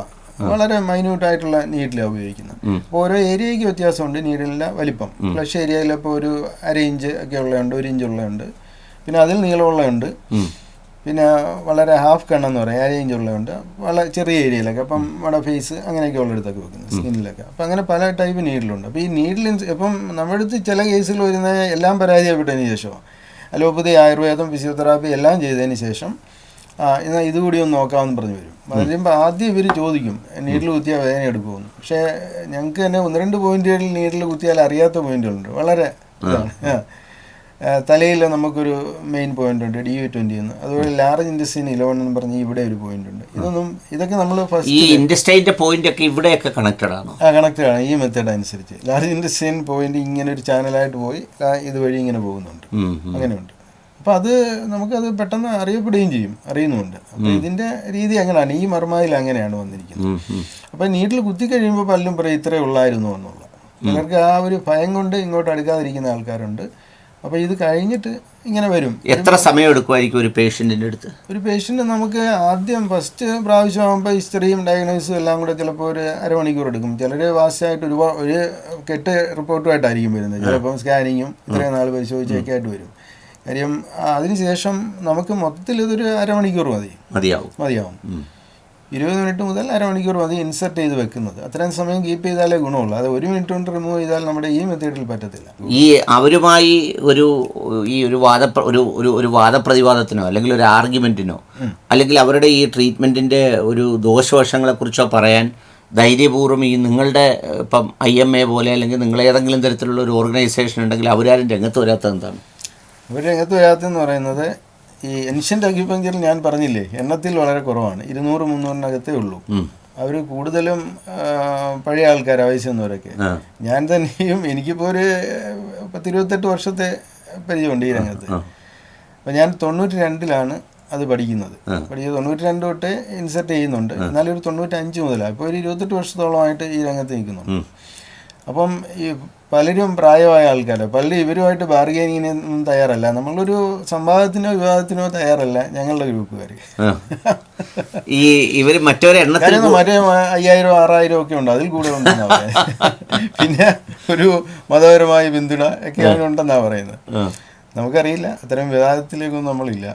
വളരെ മൈന്യൂട്ടായിട്ടുള്ള നീഡിലാണ് ഉപയോഗിക്കുന്നത്. അപ്പോൾ ഓരോ ഏരിയയ്ക്ക് വ്യത്യാസമുണ്ട് നീഡിലിന്റെ വലിപ്പം. ഫ്ലഷ് ഏരിയയിൽ ഇപ്പോൾ ഒരു അര ഇഞ്ച് ഒക്കെ ഉള്ളതുണ്ട് ഒരു ഇഞ്ച് ഉള്ളതുണ്ട്. പിന്നെ അതിൽ നീളമുള്ളതുണ്ട്. പിന്നെ വളരെ ഹാഫ് കണ്ണെന്ന് പറയും ഇഞ്ച് ഉള്ളതുകൊണ്ട് വളരെ ചെറിയ ഏരിയയിലൊക്കെ അപ്പം നമ്മുടെ ഫേസ് അങ്ങനെയൊക്കെ ഉള്ളിടത്തൊക്കെ വെക്കുന്നത് സ്കിന്നിലൊക്കെ അപ്പം അങ്ങനെ പല ടൈപ്പ് നീഡിലുണ്ട് അപ്പോൾ ഈ നീഡിൽ ഇപ്പം നമ്മുടെ അടുത്ത് ചില കേസിൽ വരുന്ന എല്ലാം പരാജയപ്പെട്ടതിന് ശേഷം അലോപ്പതി ആയുർവേദം ഫിസിയോതെറാപ്പി എല്ലാം ചെയ്തതിന് ശേഷം എന്നാൽ ഇതുകൂടി ഒന്ന് നോക്കാമെന്ന് പറഞ്ഞു വരും. വരുമ്പോൾ ആദ്യം ഇവർ ചോദിക്കും നീഡിൽ കുത്തിയാൽ വേദന എടുക്കുമെന്ന് പക്ഷേ ഞങ്ങൾക്ക് തന്നെ ഒന്ന് രണ്ട് പോയിന്റുകളിൽ നീഡിൽ കുത്തിയാൽ അറിയാത്ത പോയിന്റുകളുണ്ട് വളരെ ഇതാണ്. തലയിൽ നമുക്കൊരു മെയിൻ പോയിന്റ് ഉണ്ട് ഡി യു ട്വന്റി എന്ന്. അതുപോലെ ലാർജ് ഇൻഡസ്ട്രീൻ ഇലവൻ എന്ന് പറഞ്ഞ് ഇവിടെ ഒരു പോയിന്റ് ഉണ്ട്. ഇതൊന്നും ഇതൊക്കെ നമ്മൾ ഈ ഫസ്റ്റ് പോയിന്റ് ഒക്കെ ഇവിടെയൊക്കെ കണക്റ്റഡ് ആണോ? ആ കണക്റ്റഡ് ആണ്. ഈ മെത്തേഡ് അനുസരിച്ച്. ലാർജ് ഇൻഡസ്ട്രീൻ പോയിന്റ് ഇങ്ങനെ ഒരു ചാനലായിട്ട് പോയി ഇതുവഴി ഇങ്ങനെ പോകുന്നുണ്ട്. അങ്ങനെയുണ്ട്. അപ്പോൾ അത് നമുക്കത് പെട്ടെന്ന് അറിയപ്പെടുകയും ചെയ്യും അറിയുന്നുണ്ട് അപ്പോൾ ഇതിന്റെ രീതി അങ്ങനെയാണ്. ഈ മർമായിൽ അങ്ങനെയാണ് വന്നിരിക്കുന്നത്. അപ്പോൾ നീട്ടിൽ കുത്തി കഴിയുമ്പോൾ പലരും പറയും ഇത്രേ ഉള്ളായിരുന്നു എന്നുള്ള. ചിലർക്ക് ആ ഒരു ഭയം കൊണ്ട് ഇങ്ങോട്ട് അടുക്കാതിരിക്കുന്ന ആൾക്കാരുണ്ട്. അപ്പോൾ ഇത് കഴിഞ്ഞിട്ട് ഇങ്ങനെ വരും. എത്ര സമയം എടുക്കുമായിരിക്കും ഒരു പേഷ്യന്റിന്റെ അടുത്ത്? ഒരു പേഷ്യന്റ് നമുക്ക് ആദ്യം ഫസ്റ്റ് പ്രാവശ്യമാകുമ്പോൾ ഹിസ്റ്ററിയും ഡയഗ്നോസും എല്ലാം കൂടെ ചിലപ്പോൾ ഒരു അരമണിക്കൂർ എടുക്കും. ചിലർ വാസ്റ്റായിട്ട് ഒരു ഒരു കെട്ട് റിപ്പോർട്ടുമായിട്ടായിരിക്കും വരുന്നത്. ചിലപ്പം സ്കാനിങ്ങും ഇത്രയും നാൾ പരിശോധിച്ചൊക്കെ ആയിട്ട് വരും. കാര്യം അതിനുശേഷം നമുക്ക് മൊത്തത്തിൽ ഇതൊരു അരമണിക്കൂർ മതി. മതിയാവും. മതിയാവും. ഇരുപത് മിനിറ്റ് മുതൽ അരമണിക്കൂർ മതി ഇൻസെർട്ട് ചെയ്ത് വെക്കുന്നത്. അത്രയും സമയം കീപ്പ് ചെയ്താലേ ഗുണമുള്ളൂ. അത് ഒരു മിനിറ്റ് കൊണ്ട് റിമൂവ് ചെയ്താൽ നമ്മുടെ ഈ മെത്തേഡിൽ പറ്റത്തില്ല. ഈ അവരുമായി ഒരു ഈ ഒരു വാദ ഒരു ഒരു ഒരു വാദപ്രതിവാദത്തിനോ അല്ലെങ്കിൽ ഒരു ആർഗ്യുമെന്റിനോ അല്ലെങ്കിൽ അവരുടെ ഈ ട്രീറ്റ്മെന്റിന്റെ ഒരു ദോഷവശങ്ങളെ കുറിച്ചോ പറയാൻ ധൈര്യപൂർവം ഈ നിങ്ങളുടെ ഇപ്പം ഐ എം എ പോലെ അല്ലെങ്കിൽ നിങ്ങൾ ഏതെങ്കിലും തരത്തിലുള്ള ഒരു ഓർഗനൈസേഷൻ ഉണ്ടെങ്കിൽ അവരാരും രംഗത്ത് വരാത്തത് എന്താണ്? അവർ രംഗത്ത് വരാത്തതെന്ന് പറയുന്നത് ഈ എൻഷ്യന്റ് അക്യുപഞ്ചറിൽ ഞാൻ പറഞ്ഞില്ലേ എണ്ണത്തിൽ വളരെ കുറവാണ് ഇരുന്നൂറ് മുന്നൂറിനകത്തേ ഉള്ളൂ. അവർ കൂടുതലും പഴയ ആൾക്കാരാണ് വയസ്സെന്നവരൊക്കെ. ഞാൻ തന്നെയും എനിക്കിപ്പോൾ ഒരു പത്തിരുപത്തെട്ട് വർഷത്തെ പരിചയമുണ്ട് ഈ രംഗത്ത്. അപ്പം ഞാൻ തൊണ്ണൂറ്റി രണ്ടിലാണ് അത് പഠിക്കുന്നത്. പഠിച്ചത് തൊണ്ണൂറ്റി രണ്ട് തൊട്ട് ഇൻസെർട്ട് ചെയ്യുന്നുണ്ട്. എന്നാലും ഒരു തൊണ്ണൂറ്റി അഞ്ച് മുതലാണ് ഇപ്പോൾ ഒരു ഇരുപത്തെട്ട് വർഷത്തോളമായിട്ട് ഈ രംഗത്ത് നിൽക്കുന്നുണ്ട്. അപ്പം ഈ പലരും പ്രായമായ ആൾക്കാർ പലരും ഇവരുമായിട്ട് ബാർഗൈനിങ്ങിനൊന്നും തയ്യാറല്ല. നമ്മളൊരു സംവാദത്തിനോ വിവാദത്തിനോ തയ്യാറല്ല ഞങ്ങളുടെ ഗ്രൂപ്പുകാർ ഈ ഇവർ മറ്റവരെ എണ്ണത്തിൽ മറ്റേ അയ്യായിരം ആറായിരം ഒക്കെ ഉണ്ട്. അതിൽ കൂടെ ഉണ്ടെന്നാ പറയുന്നത്. [laughs] പിന്നെ ഒരു മതപരമായ പിന്തുണ ഒക്കെ ഉണ്ടെന്നാ പറയുന്നത്. നമുക്കറിയില്ല. അത്തരം വിവാദത്തിലേക്കൊന്നും നമ്മളില്ല.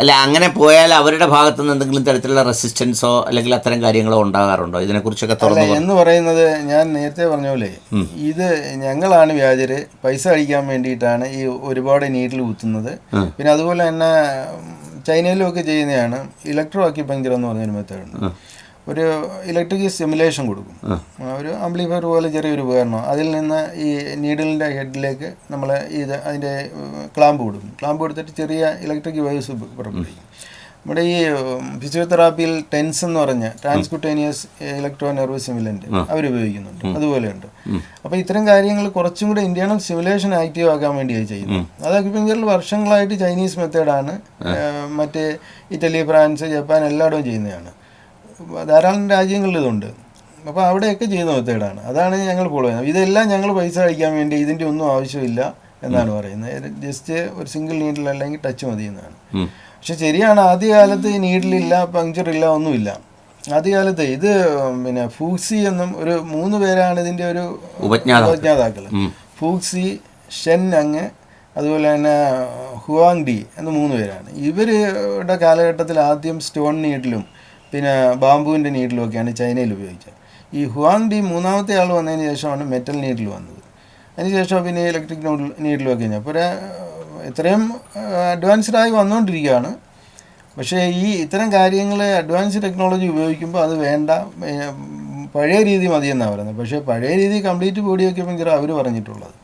അല്ല അങ്ങനെ പോയാൽ അവരുടെ ഭാഗത്തു നിന്ന് എന്തെങ്കിലും തരത്തിലുള്ള റെസിസ്റ്റൻസോ അല്ലെങ്കിൽ അത്തരം കാര്യങ്ങളോ ഉണ്ടാകാറുണ്ടോ? ഇതിനെക്കുറിച്ചൊക്കെ തുറന്നു എന്ന് പറയുന്നത് ഞാൻ നേരത്തെ പറഞ്ഞ പോലെ ഇത് ഞങ്ങളാണ് വ്യാജര്. പൈസ അടിക്കാൻ വേണ്ടിയിട്ടാണ് ഈ ഒരുപാട് നീട്ടിൽ കുത്തുന്നത് പിന്നെ അതുപോലെ തന്നെ ചൈനയിലും ഒക്കെ ചെയ്യുന്നതാണ്. ഇലക്ട്രോ അക്യുപഞ്ചർ എന്ന് പറഞ്ഞൊരു മെത്തേഡുണ്ട് ഒരു ഇലക്ട്രിക് സിമുലേഷൻ കൊടുക്കും. ഒരു ആംപ്ലിഫയർ പോലെ ചെറിയൊരു ഉപകരണം. അതിൽ നിന്ന് ഈ നീഡിലിന്റെ ഹെഡിലേക്ക് നമ്മൾ ഇത് അതിന്റെ ക്ലാമ്പ് കൊടുക്കും. ക്ലാമ്പ് കൊടുത്തിട്ട് ചെറിയ ഇലക്ട്രിക് വേവ്സ് പുറപ്പെടുവിക്കും. നമ്മുടെ ഈ ഫിസിയോതെറാപ്പിയിൽ ടെൻസ് എന്ന് പറഞ്ഞ ട്രാൻസ്കുട്ടേനിയസ് ഇലക്ട്രോ നെർവ് സിമുലന്റ് അവരുപയോഗിക്കുന്നുണ്ട്. അതുപോലെയുണ്ട്. അപ്പോൾ ഇത്തരം കാര്യങ്ങൾ കുറച്ചും കൂടെ ഇന്റേണൽ സിമുലേഷൻ ആക്റ്റീവ് ആക്കാൻ വേണ്ടിയാണ് ചെയ്യുന്നത്. അത് അക്യുപഞ്ചറിൽ വർഷങ്ങളായിട്ട് ചൈനീസ് മെത്തേഡാണ് മറ്റേ ഇറ്റലി ഫ്രാൻസ് ജപ്പാൻ എല്ലായിടവും ചെയ്യുന്നതാണ്. ധാരാളം രാജ്യങ്ങളിൽ ഇതുണ്ട്. അപ്പോൾ അവിടെയൊക്കെ ചെയ്യുന്ന മെത്തേഡാണ് അതാണ് ഞങ്ങൾ ഫോളോ ചെയ്യുന്നത്. ഇതെല്ലാം ഞങ്ങൾ പൈസ അടിക്കാൻ വേണ്ടി ഇതിന്റെ ഒന്നും ആവശ്യമില്ല എന്നാണ് പറയുന്നത്. ജസ്റ്റ് ഒരു സിംഗിൾ നീഡിൽ അല്ലെങ്കിൽ ടച്ച് മതി എന്നാണ്. പക്ഷെ ശരിയാണ് ആദ്യകാലത്ത് നീഡിലില്ല പങ്ക്ചർ ഇല്ല ഒന്നുമില്ല. ആദ്യകാലത്ത് ഇത് പിന്നെ ഫൂക്സി എന്നും ഒരു മൂന്ന് പേരാണ് ഇതിന്റെ ഒരു ഉപജ്ഞാതാക്കൾ. ഉപജ്ഞാതാക്കൾ. ഫൂക്സി ഷെൻ അങ്ങ് അതുപോലെ തന്നെ ഹുവാങ് ഡി എന്ന മൂന്ന് പേരാണ്. ഇവരുടെ കാലഘട്ടത്തിൽ ആദ്യം സ്റ്റോൺ നീഡിലും പിന്നെ ബാംബുവിന്റെ നീഡിലുമൊക്കെയാണ് ചൈനയിൽ ഉപയോഗിച്ചത്. ഈ ഹുവാങ് ഡി മൂന്നാമത്തെ ആൾ വന്നതിന് ശേഷമാണ് മെറ്റൽ നീഡിൽ വന്നത്. അതിനുശേഷം പിന്നെ ഇലക്ട്രിക് നീഡിലും ഒക്കെ കഴിഞ്ഞാൽ അപ്പോൾ ഇത്രയും അഡ്വാൻസ്ഡായി വന്നുകൊണ്ടിരിക്കുകയാണ്. പക്ഷേ ഈ ഇത്തരം കാര്യങ്ങൾ അഡ്വാൻസ് ടെക്നോളജി ഉപയോഗിക്കുമ്പോൾ അത് വേണ്ട പഴയ രീതി മതിയെന്നാണ് പറയുന്നത്. പക്ഷേ പഴയ രീതി കംപ്ലീറ്റ് ബോഡി അക്യുപഞ്ചർ അവർ പറഞ്ഞിട്ടുള്ളത്.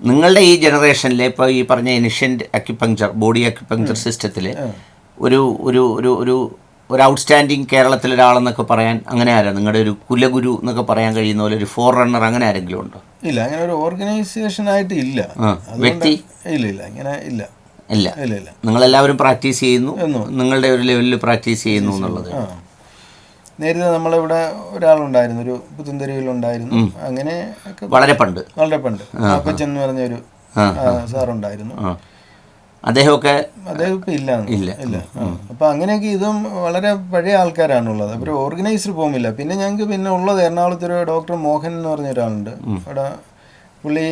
നിങ്ങളുടെ ഈ ജനറേഷനിലെ ഇപ്പോൾ ഈ പറഞ്ഞ ഇനിഷ്യന്റ് അക്യുപങ്ചർ ബോഡി അക്യുപങ്ചർ സിസ്റ്റത്തിൽ ഒരു ഒരു ഒരു ഒരു ഒരു ഔട്ട്സ്റ്റാൻഡിങ് കേരളത്തിലെ ഒരാളെന്നൊക്കെ പറയാൻ അങ്ങനെ ആരാ? നിങ്ങളുടെ ഒരു കുലഗുരു എന്നൊക്കെ പറയാൻ കഴിയുന്ന പോലെ ഒരു ഫോർ റണ്ണർ അങ്ങനെ ആരെങ്കിലും ഉണ്ടോ? ഇല്ല അങ്ങനെ ഒരു ഓർഗനൈസേഷൻ ആയിട്ട് ഇല്ല. വ്യക്തി? ഇല്ല ഇല്ല അങ്ങനെ ഇല്ല. ഇല്ല. ഇല്ല നിങ്ങളെല്ലാവരും പ്രാക്ടീസ് ചെയ്യുന്നു? നിങ്ങളുടെ ഒരു ലെവലിൽ പ്രാക്ടീസ് ചെയ്യുന്നു എന്നുള്ളത്. നേരത്തെ നമ്മളിവിടെ ഒരാളുണ്ടായിരുന്നു ഒരു പുത്തുന്തരിയിലുണ്ടായിരുന്നു അങ്ങനെ വളരെ പണ്ട്. വളരെ പണ്ട്. അപ്പച്ചൻ എന്ന് പറഞ്ഞൊരു സാറുണ്ടായിരുന്നു. അദ്ദേഹമൊക്കെ അദ്ദേഹം ഇപ്പം ഇല്ല. ഇല്ല. ഇല്ല. അപ്പൊ അങ്ങനെയൊക്കെ ഇതും വളരെ പഴയ ആൾക്കാരാണുള്ളത്. അവർ ഓർഗനൈസ്ഡ് ഫോമില്ല പിന്നെ ഞങ്ങൾക്ക് പിന്നെ ഉള്ളത് എറണാകുളത്ത് ഒരു ഡോക്ടർ മോഹൻ എന്ന് പറഞ്ഞ ഒരാളുണ്ട്. അവിടെ പുള്ളി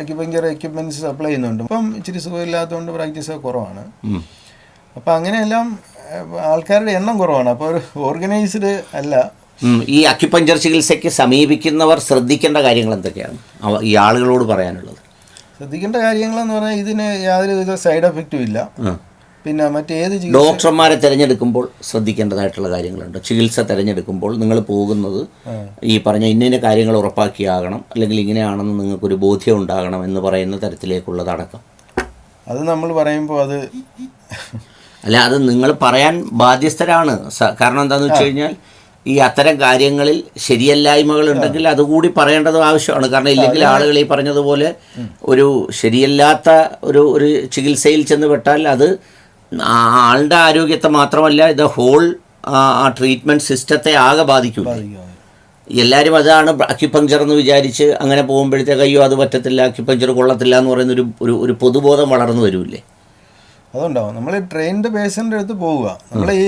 അക്യുപഞ്ചർ എക്യുപ്മെന്റ്സ് സപ്ലൈ ചെയ്യുന്നുണ്ട്. അപ്പം ഇച്ചിരി സുഖമില്ലാത്തതുകൊണ്ട് പ്രാക്ടീസ് കുറവാണ്. അപ്പൊ അങ്ങനെയെല്ലാം ആൾക്കാരുടെ എണ്ണം കുറവാണ്. അപ്പോൾ ഒരു ഓർഗനൈസ്ഡ് അല്ല. ഈ അക്യുപഞ്ചർ ചികിത്സയ്ക്ക് സമീപിക്കുന്നവർ ശ്രദ്ധിക്കേണ്ട കാര്യങ്ങൾ എന്തൊക്കെയാണ്? ഈ ആളുകളോട് പറയാനുള്ളത്. ശ്രദ്ധിക്കേണ്ട കാര്യങ്ങളെന്ന് പറഞ്ഞാൽ ഇതിന് യാതൊരു വിധ സൈഡ് എഫക്റ്റും ഇല്ല. പിന്നെ മറ്റേത് ഡോക്ടർമാരെ തിരഞ്ഞെടുക്കുമ്പോൾ ശ്രദ്ധിക്കേണ്ടതായിട്ടുള്ള കാര്യങ്ങളുണ്ട്. ചികിത്സ തിരഞ്ഞെടുക്കുമ്പോൾ നിങ്ങൾ പോകുന്നത് ഈ പറഞ്ഞ ഇന്ന ഇന്ന കാര്യങ്ങൾ ഉറപ്പാക്കിയാകണം അല്ലെങ്കിൽ ഇങ്ങനെയാണെന്ന് നിങ്ങൾക്കൊരു ബോധ്യം ഉണ്ടാകണം എന്ന് പറയുന്ന തരത്തിലേക്കുള്ളതടക്കം. അത് നമ്മൾ പറയുമ്പോൾ അത് അല്ല അത് നിങ്ങൾ പറയാൻ ബാധ്യസ്ഥരാണ്. കാരണം എന്താണെന്ന് വെച്ച് കഴിഞ്ഞാൽ ഈ അത്തരം കാര്യങ്ങളിൽ ശരിയല്ലായ്മകൾ ഉണ്ടെങ്കിൽ അതുകൂടി പറയേണ്ടത് ആവശ്യമാണ്. കാരണം ഇല്ലെങ്കിൽ ആളുകൾ ഈ പറഞ്ഞതുപോലെ ഒരു ശരിയല്ലാത്ത ഒരു ഒരു ചികിത്സയിൽ ചെന്ന് പെട്ടാൽ അത് ആളുടെ ആരോഗ്യത്തെ മാത്രമല്ല ഇത് ഹോൾ ആ ട്രീറ്റ്മെന്റ് സിസ്റ്റത്തെ ആകെ ബാധിക്കും. എല്ലാവരും അതാണ് അക്യുപങ്ചർ എന്ന് വിചാരിച്ച് അങ്ങനെ പോകുമ്പോഴത്തേക്ക് അയ്യോ അത് പറ്റത്തില്ല അക്യുപങ്ചർ കൊള്ളത്തില്ല എന്ന് പറയുന്ന ഒരു ഒരു ഒരു പൊതുബോധം വളർന്നു വരൂല്ലേ അതുണ്ടാവും. നമ്മൾ ട്രെയിൻഡ് പേഷ്യന്റെ അടുത്ത് പോവുക. നമ്മൾ ഈ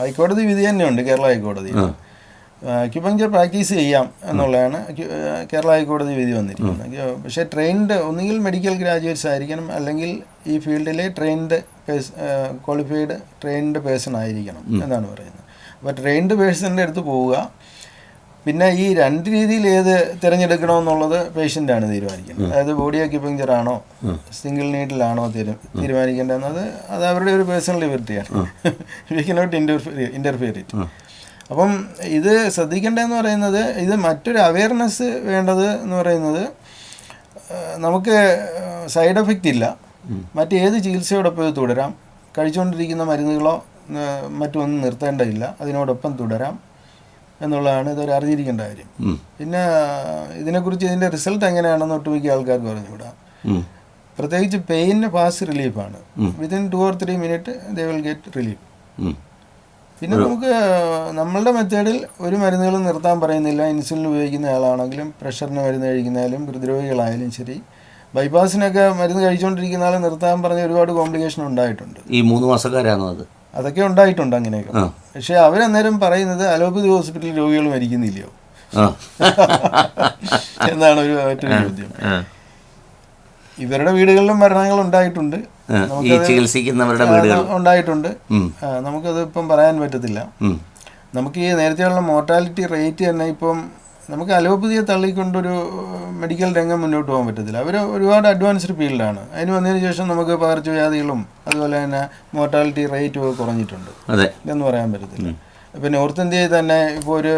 ഹൈക്കോടതി വിധി തന്നെയുണ്ട് കേരള ഹൈക്കോടതി. അക്യുപങ്ചർ പ്രാക്ടീസ് ചെയ്യാം എന്നുള്ളതാണ് കേരള ഹൈക്കോടതി വിധി വന്നിരിക്കുന്നത്. പക്ഷേ ട്രെയിൻഡ് ഒന്നുകിൽ മെഡിക്കൽ ഗ്രാജുവേറ്റ്സ് ആയിരിക്കണം അല്ലെങ്കിൽ ഈ ഫീൽഡിലെ ട്രെയിൻഡ് ക്വാളിഫൈഡ് ട്രെയിൻഡ് പേഴ്സൺ ആയിരിക്കണം എന്നാണ് പറയുന്നത്. അപ്പോൾ ട്രെയിൻഡ് പേഴ്സൺ്റെ അടുത്ത് പോവുക. പിന്നെ ഈ രണ്ട് രീതിയിൽ ഏത് തിരഞ്ഞെടുക്കണമെന്നുള്ളത് പേഷ്യന്റാണ് തീരുമാനിക്കുന്നത്. അതായത് ബോഡി അക്യുപങ്ചർ ആണോ സിംഗിൾ നീഡിലാണോ തീരുമാനിക്കേണ്ടത് തീരുമാനിക്കേണ്ടതെന്നത് അത് അവരുടെ ഒരു personal ലിബർട്ടിയാണ്. We cannot interfere interfere it അപ്പം ഇത് ശ്രദ്ധിക്കേണ്ടതെന്ന് പറയുന്നത് ഇത് മറ്റൊരു അവയർനെസ് വേണ്ടത് എന്ന് പറയുന്നത് നമുക്ക് സൈഡ് എഫക്റ്റ് ഇല്ല. മറ്റേത് ചികിത്സയോടൊപ്പം ഇത് തുടരാം. കഴിച്ചുകൊണ്ടിരിക്കുന്ന മരുന്നുകളോ മറ്റൊന്നും നിർത്തേണ്ടതില്ല. അതിനോടൊപ്പം തുടരാം. എന്നുള്ളതാണ് ഇതൊരു അറിഞ്ഞിരിക്കേണ്ട കാര്യം. പിന്നെ ഇതിനെക്കുറിച്ച് ഇതിന്റെ റിസൾട്ട് എങ്ങനെയാണെന്ന് ഒട്ടുമിക്ക ആൾക്കാർ പറഞ്ഞുകൂടാ. പ്രത്യേകിച്ച് pain fast റിലീഫാണ് within two or three minute they will get relief പിന്നെ നമുക്ക് നമ്മളുടെ മെത്തേഡിൽ ഒരു മരുന്നുകളും നിർത്താൻ പറയുന്നില്ല. ഇൻസുലിൻ ഉപയോഗിക്കുന്ന ആളാണെങ്കിലും പ്രഷറിന് മരുന്ന് കഴിക്കുന്നാലും ഹൃദ്രോഗികളായാലും ശരി. ബൈപ്പാസിനൊക്കെ മരുന്ന് കഴിച്ചുകൊണ്ടിരിക്കുന്ന ആളെ നിർത്താൻ പറഞ്ഞ ഒരുപാട് കോംപ്ലിക്കേഷൻ ഉണ്ടായിട്ടുണ്ട്. ഈ മൂന്ന് മാസക്കാരാണോ അത്? അതൊക്കെ ഉണ്ടായിട്ടുണ്ട് അങ്ങനെയൊക്കെ. പക്ഷെ അവരന്നേരം പറയുന്നത് അലോപ്പതി ഹോസ്പിറ്റലിൽ രോഗികൾ മരിക്കുന്നില്ലയോ? [laughs] എന്നാണ് ഒരു മറ്റൊരു ചോദ്യം. ഇവരുടെ വീടുകളിലും മരണങ്ങൾ ഉണ്ടായിട്ടുണ്ട്. ചികിത്സിക്കുന്നവരുടെ ഉണ്ടായിട്ടുണ്ട്. നമുക്കത് ഇപ്പം പറയാൻ പറ്റത്തില്ല. നമുക്ക് ഈ നേരത്തെയുള്ള മോർട്ടാലിറ്റി റേറ്റ് തന്നെ ഇപ്പം നമുക്ക് അലോപ്പതിയെ തള്ളിക്കൊണ്ടൊരു മെഡിക്കൽ രംഗം മുന്നോട്ട് പോകാൻ പറ്റത്തില്ല. അവർ ഒരുപാട് അഡ്വാൻസ്ഡ് ഫീൽഡാണ് അതിന് വന്നതിന് ശേഷം നമുക്ക് പകർച്ചവ്യാധികളും അതുപോലെ തന്നെ മോർട്ടാലിറ്റി റേറ്റും ഒക്കെ കുറഞ്ഞിട്ടുണ്ട്. അതെ. എന്ന് പറയാൻ പറ്റത്തില്ല. ഇപ്പം നോർത്ത് ഇന്ത്യയിൽ തന്നെ ഇപ്പോൾ ഒരു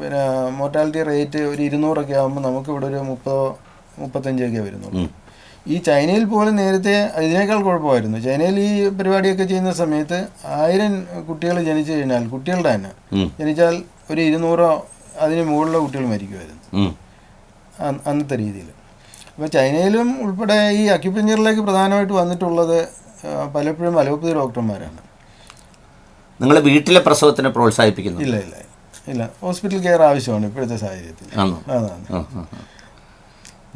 പിന്നെ മോർട്ടാലിറ്റി റേറ്റ് ഒരു ഇരുന്നൂറൊക്കെ ആകുമ്പോൾ നമുക്ക് ഇവിടെ ഒരു മുപ്പതോ മുപ്പത്തഞ്ചൊക്കെ വരുന്നുള്ളൂ. ഈ ചൈനയിൽ പോലും നേരത്തെ ഇതിനേക്കാൾ കുഴപ്പമായിരുന്നു. ചൈനയിൽ ഈ പരിപാടിയൊക്കെ ചെയ്യുന്ന സമയത്ത് ആയിരം കുട്ടികൾ ജനിച്ചു കഴിഞ്ഞാൽ കുട്ടികളുടെ തന്നെ ജനിച്ചാൽ ഒരു ഇരുന്നൂറോ അതിന് മുകളിലുള്ള കുട്ടികൾ മരിക്കുമായിരുന്നു. അന്നത്തെ രീതിയിൽ. അപ്പോൾ ചൈനയിലും ഉൾപ്പെടെ ഈ അക്യുപഞ്ചറിലേക്ക് പ്രധാനമായിട്ട് വന്നിട്ടുള്ളത് പലപ്പോഴും അലോപ്പതി ഡോക്ടർമാരാണ്. നിങ്ങൾ വീട്ടിലെ പ്രസവത്തിനെ പ്രോത്സാഹിപ്പിക്കുന്നു ഇല്ല ഇല്ല ഇല്ല. ഹോസ്പിറ്റൽ കെയർ ആവശ്യമാണ് ഇപ്പോഴത്തെ സാഹചര്യത്തിൽ. അതാണ്.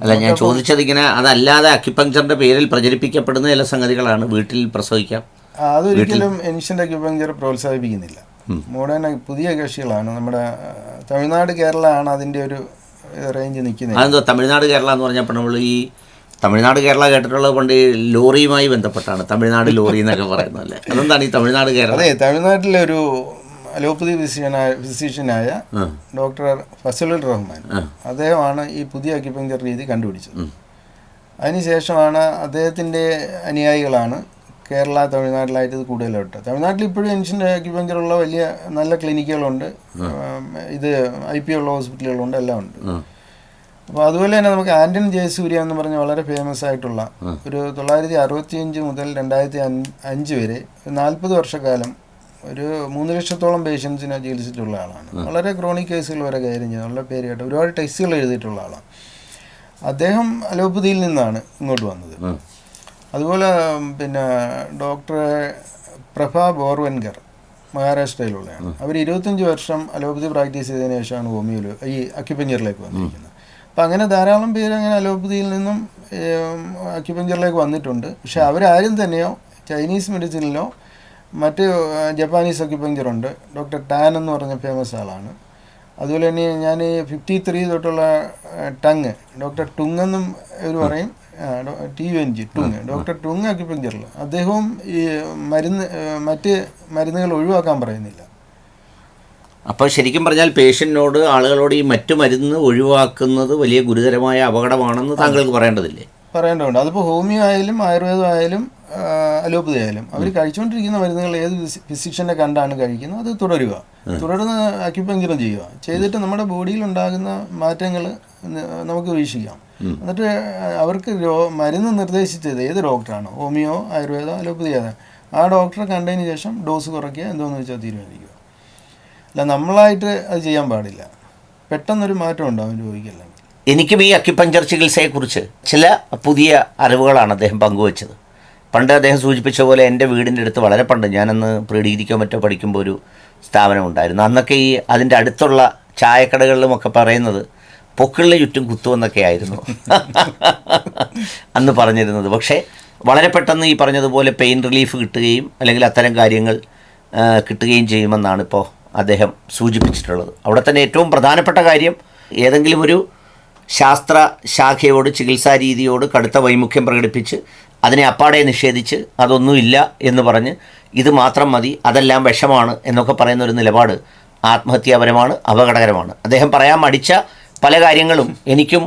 അല്ല ഞാൻ ചോദിച്ചത് ഇങ്ങനെ അതല്ലാതെ അക്യുപങ്ചറിന്റെ പേരിൽ പ്രചരിപ്പിക്കപ്പെടുന്ന ചില സംഗതികളാണ് വീട്ടിൽ പ്രസവിക്കാം? അതൊരിക്കലും എൻഷ്യന്റ് അക്യുപഞ്ചർ പ്രോത്സാഹിപ്പിക്കുന്നില്ല. മോഡേൺ പുതിയ കക്ഷികളാണ്. നമ്മുടെ തമിഴ്നാട് കേരള ആണ് അതിന്റെ ഒരു റേഞ്ച് നിൽക്കുന്നത്. അതെന്തോ തമിഴ്നാട് കേരള എന്ന് പറഞ്ഞപ്പോൾ നമ്മൾ ഈ തമിഴ്നാട് കേരള കേട്ടിട്ടുള്ളത് പണ്ട് ഈ ലോറിയുമായി ബന്ധപ്പെട്ടാണ്. തമിഴ്നാട് ലോറി എന്നൊക്കെ പറയുന്നത് അല്ലേ? അതെന്താണ് ഈ തമിഴ്നാട് കേരള? അതെ തമിഴ്നാട്ടിലെ ഒരു അലോപ്പതി ഫിസിഷ്യനായ ഫിസിഷ്യനായ ഡോക്ടർ ഫസലുൽ റഹ്മാൻ അദ്ദേഹമാണ് ഈ പുതിയ അക്യുപഞ്ചർ രീതി കണ്ടുപിടിച്ചത്. അതിനുശേഷമാണ് അദ്ദേഹത്തിന്റെ അനുയായികളാണ് കേരള തമിഴ്നാട്ടിലായിട്ട് ഇത് കൂടുതലായിട്ട് തമിഴ്നാട്ടിൽ ഇപ്പോഴും എൻഷ്യന്റ് അക്യുപഞ്ചറുള്ള വലിയ നല്ല ക്ലിനിക്കുകളുണ്ട്. ഇത് ഐ പി ഉള്ള ഹോസ്പിറ്റലുകളുണ്ട് എല്ലാം ഉണ്ട്. അപ്പോൾ അതുപോലെ തന്നെ നമുക്ക് ആന്റൺ ജയസൂര്യ എന്ന് പറഞ്ഞ വളരെ ഫേമസ് ആയിട്ടുള്ള ഒരു തൊള്ളായിരത്തി അറുപത്തിയഞ്ച് മുതൽ രണ്ടായിരത്തി അഞ്ച് വരെ നാൽപ്പത് വർഷക്കാലം ഒരു മൂന്ന് ലക്ഷത്തോളം പേഷ്യൻസിനെ ചികിത്സിച്ചിട്ടുള്ള ആളാണ്. വളരെ ക്രോണിക് കേസുകൾ വരെ കൈകാര്യം ചെയ്ത് നല്ല പേര് കേട്ടോ ഒരുപാട് ടെസ്റ്റുകൾ എഴുതിയിട്ടുള്ള ആളാണ്. അദ്ദേഹം അലോപ്പതിയിൽ നിന്നാണ് ഇങ്ങോട്ട് വന്നത്. അതുപോലെ പിന്നെ ഡോക്ടർ പ്രഭ ബോർവൻകർ മഹാരാഷ്ട്രയിലുള്ളതാണ് അവർ ഇരുപത്തഞ്ച് വർഷം അലോപ്പതി പ്രാക്ടീസ് ചെയ്തതിന് ശേഷമാണ് ഹോമിയോ ഈ അക്യുപഞ്ചറിലേക്ക് വന്നിരിക്കുന്നത്. അപ്പം അങ്ങനെ ധാരാളം പേര് അങ്ങനെ അലോപ്പതിയിൽ നിന്നും അക്യുപഞ്ചറിലേക്ക് വന്നിട്ടുണ്ട്. പക്ഷെ അവരാരും തന്നെയോ ചൈനീസ് മെഡിസിനിലോ മറ്റ് ജപ്പാനീസ് അക്യുപഞ്ചറുണ്ട്. ഡോക്ടർ ടാൻ എന്ന് പറഞ്ഞ ഫേമസ് ആളാണ്. അതുപോലെ തന്നെ ഞാൻ ഫിഫ്റ്റി ത്രീ തൊട്ടുള്ള ടങ് ഡോക്ടർ ടുങ് എന്നും ഇവർ പറയും. T U N G Tung doctor Tung അക്യുപഞ്ചറിൽ അദ്ദേഹവും ഈ മരുന്ന് മറ്റ് മരുന്നുകൾ ഒഴിവാക്കാൻ പറയുന്നില്ല. അപ്പോൾ ശരിക്കും പറഞ്ഞാൽ പേഷ്യന്റിനോട് ആളുകളോട് ഈ മറ്റു മരുന്ന് ഒഴിവാക്കുന്നത് വലിയ ഗുരുതരമായ അപകടമാണെന്ന് താങ്കൾക്ക് പറയേണ്ടതില്ലേ? പറയേണ്ടതുണ്ട്. അതിപ്പോൾ ഹോമിയോ ആയാലും ആയുർവേദം ആയാലും അലോപ്പതി ആയാലും അവർ കഴിച്ചുകൊണ്ടിരിക്കുന്ന മരുന്നുകൾ ഏത് ഫിസിഷ്യനെ കണ്ടാണ് കഴിക്കുന്നത്? അത് തുടരുക. തുടർന്ന് അക്യുപഞ്ചറും ചെയ്യുക. ചെയ്തിട്ട് നമ്മുടെ ബോഡിയിൽ ഉണ്ടാകുന്ന മാറ്റങ്ങൾ നമുക്ക് വീക്ഷിക്കാം. എന്നിട്ട് അവർക്ക് മരുന്ന് നിർദ്ദേശിച്ചത് ഏത് ഡോക്ടറാണോ? ഹോമിയോ ആയുർവേദം അലോപ്പതി ഏതാ ആ ഡോക്ടറെ കണ്ടതിന് ശേഷം ഡോസ് കുറയ്ക്കുക എന്തോന്ന് വെച്ചാൽ തീരുമാനിക്കുക. അല്ല നമ്മളായിട്ട് അത് ചെയ്യാൻ പാടില്ല. പെട്ടെന്നൊരു മാറ്റം ഉണ്ടാവും രോഗിക്കല്ലെങ്കിൽ എനിക്കും ഈ അക്യുപഞ്ചർ ചികിത്സയെക്കുറിച്ച് ചില പുതിയ അറിവുകളാണ് അദ്ദേഹം പങ്കുവച്ചത്. പണ്ട് അദ്ദേഹം സൂചിപ്പിച്ച പോലെ എന്റെ വീടിന്റെ അടുത്ത് വളരെ പണ്ട് ഞാനന്ന് പ്രീ ഡിഗ്രിക്കോ മറ്റോ പഠിക്കുമ്പോൾ ഒരു സ്ഥാപനം ഉണ്ടായിരുന്നു. അന്നൊക്കെ ഈ അതിന്റെ അടുത്തുള്ള ചായക്കടകളിലുമൊക്കെ പറയുന്നത് പൊക്കിളിന് ചുറ്റും കുത്തുമെന്നൊക്കെ ആയിരുന്നു. അന്ന് പറഞ്ഞിരുന്നത്. പക്ഷേ വളരെ പെട്ടെന്ന് ഈ പറഞ്ഞതുപോലെ പെയിൻ റിലീഫ് കിട്ടുകയും അല്ലെങ്കിൽ അത്തരം കാര്യങ്ങൾ കിട്ടുകയും ചെയ്യുമെന്നാണ് ഇപ്പോൾ അദ്ദേഹം സൂചിപ്പിച്ചിട്ടുള്ളത്. അവിടെ തന്നെ ഏറ്റവും പ്രധാനപ്പെട്ട കാര്യം ഏതെങ്കിലും ഒരു ശാസ്ത്ര ശാഖയോട് ചികിത്സാ രീതിയോട് കടുത്ത വൈമുഖ്യം പ്രകടിപ്പിച്ച് അതിനെ അപ്പാടെ നിഷേധിച്ച് അതൊന്നുമില്ല എന്ന് പറഞ്ഞ് ഇത് മാത്രം മതി അതെല്ലാം വിഷമാണ് എന്നൊക്കെ പറയുന്ന ഒരു നിലപാട് ആത്മഹത്യാപരമാണ് അപകടകരമാണ്. അദ്ദേഹം പറയാൻ മടിച്ച പല കാര്യങ്ങളും എനിക്കും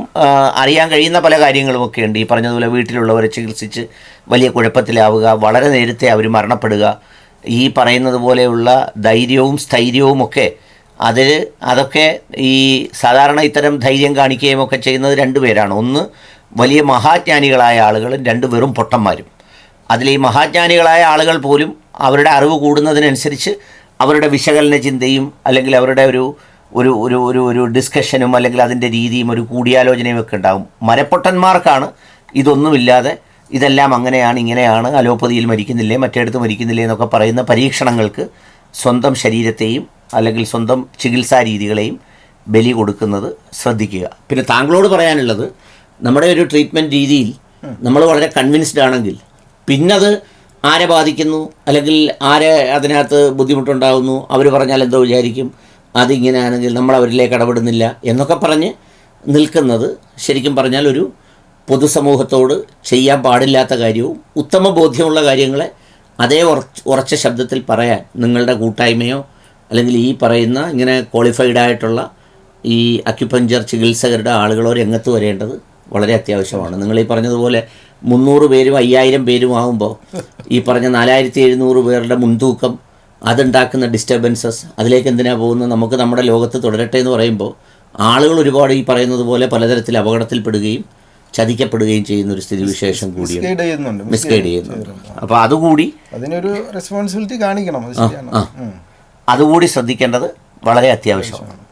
അറിയാൻ കഴിയുന്ന പല കാര്യങ്ങളും ഒക്കെ ഉണ്ട്. ഈ പറഞ്ഞതുപോലെ വീട്ടിലുള്ളവരെ ചികിത്സിച്ച് വലിയ കുഴപ്പത്തിലാവുക വളരെ നേരത്തെ അവർ മരണപ്പെടുക ഈ പറയുന്നത് പോലെയുള്ള ധൈര്യവും സ്ഥൈര്യവും ഒക്കെ അതിൽ അതൊക്കെ ഈ സാധാരണ ഇത്തരം ധൈര്യം കാണിക്കുകയും ഒക്കെ ചെയ്യുന്നത് രണ്ടുപേരാണ് ഒന്ന് വലിയ മഹാജ്ഞാനികളായ ആളുകളും രണ്ട് വെറും പൊട്ടന്മാരും. അതിൽ ഈ മഹാജ്ഞാനികളായ ആളുകൾ പോലും അവരുടെ അറിവ് കൂടുന്നതിനനുസരിച്ച് അവരുടെ വിശകലന ചിന്തയും അല്ലെങ്കിൽ അവരുടെ ഒരു ഒരു ഒരു ഒരു ഒരു ഡിസ്കഷനും അല്ലെങ്കിൽ അതിന്റെ രീതിയും ഒരു കൂടിയാലോചനയും ഒക്കെ ഉണ്ടാകും മരപ്പൊട്ടന്മാർക്കാണ് ഇതൊന്നുമില്ലാതെ ഇതെല്ലാം അങ്ങനെയാണ് ഇങ്ങനെയാണ് അലോപ്പതിയിൽ മരിക്കുന്നില്ലേ മറ്റേടത്ത് മരിക്കുന്നില്ലേ എന്നൊക്കെ പറയുന്ന പരീക്ഷണങ്ങൾക്ക് സ്വന്തം ശരീരത്തെയും അല്ലെങ്കിൽ സ്വന്തം ചികിത്സാ രീതികളെയും ബലി കൊടുക്കുന്നത് ശ്രദ്ധിക്കുക. പിന്നെ താങ്കളോട് പറയാനുള്ളത് നമ്മുടെ ഒരു ട്രീറ്റ്മെന്റ് രീതിയിൽ നമ്മൾ വളരെ കൺവിൻസ്ഡ് ആണെങ്കിൽ പിന്നത് ആരെ ബാധിക്കുന്നു? അല്ലെങ്കിൽ ആരെ അതിനകത്ത് ബുദ്ധിമുട്ടുണ്ടാകുന്നു അവർ പറഞ്ഞാൽ എന്തോ വിചാരിക്കും. അതിങ്ങനെയാണെങ്കിൽ നമ്മൾ അവരിലേക്ക് ഇടപെടുന്നില്ല എന്നൊക്കെ പറഞ്ഞ് നിൽക്കുന്നത് ശരിക്കും പറഞ്ഞാൽ ഒരു പൊതുസമൂഹത്തോട് ചെയ്യാൻ പാടില്ലാത്ത കാര്യവും ഉത്തമ ബോധ്യമുള്ള കാര്യങ്ങളെ അതേ ഉറച്ച ശബ്ദത്തിൽ പറയാൻ നിങ്ങളുടെ കൂട്ടായ്മയോ അല്ലെങ്കിൽ ഈ പറയുന്ന ഇങ്ങനെ ക്വാളിഫൈഡ് ആയിട്ടുള്ള ഈ അക്യുപഞ്ചർ ചികിത്സകരുടെ ആളുകളോ രംഗത്ത് വരേണ്ടത് വളരെ അത്യാവശ്യമാണ്. നിങ്ങൾ ഈ പറഞ്ഞതുപോലെ മുന്നൂറ് പേരും അയ്യായിരം പേരും ആകുമ്പോൾ ഈ പറഞ്ഞ നാലായിരത്തി എഴുന്നൂറ് പേരുടെ മുൻതൂക്കം അതുണ്ടാക്കുന്ന ഡിസ്റ്റർബൻസസ് അതിലേക്ക് എന്തിനാ പോകുന്നത്? നമുക്ക് നമ്മുടെ ലോകത്ത് തുടരട്ടെ എന്ന് പറയുമ്പോൾ ആളുകൾ ഒരുപാട് ഈ പറയുന്നത് പോലെ പലതരത്തിൽ അപകടത്തിൽപ്പെടുകയും ചതിക്കപ്പെടുകയും ചെയ്യുന്ന ഒരു സ്ഥിതി വിശേഷം കൂടി മിസ്ഗൈഡ് ചെയ്യുന്നുണ്ട്. അപ്പോൾ അതുകൂടി അതിനൊരു റെസ്പോൺസിബിലിറ്റി കാണിക്കണം. അത് അതുകൂടി ശ്രദ്ധിക്കേണ്ടത് വളരെ അത്യാവശ്യമാണ്.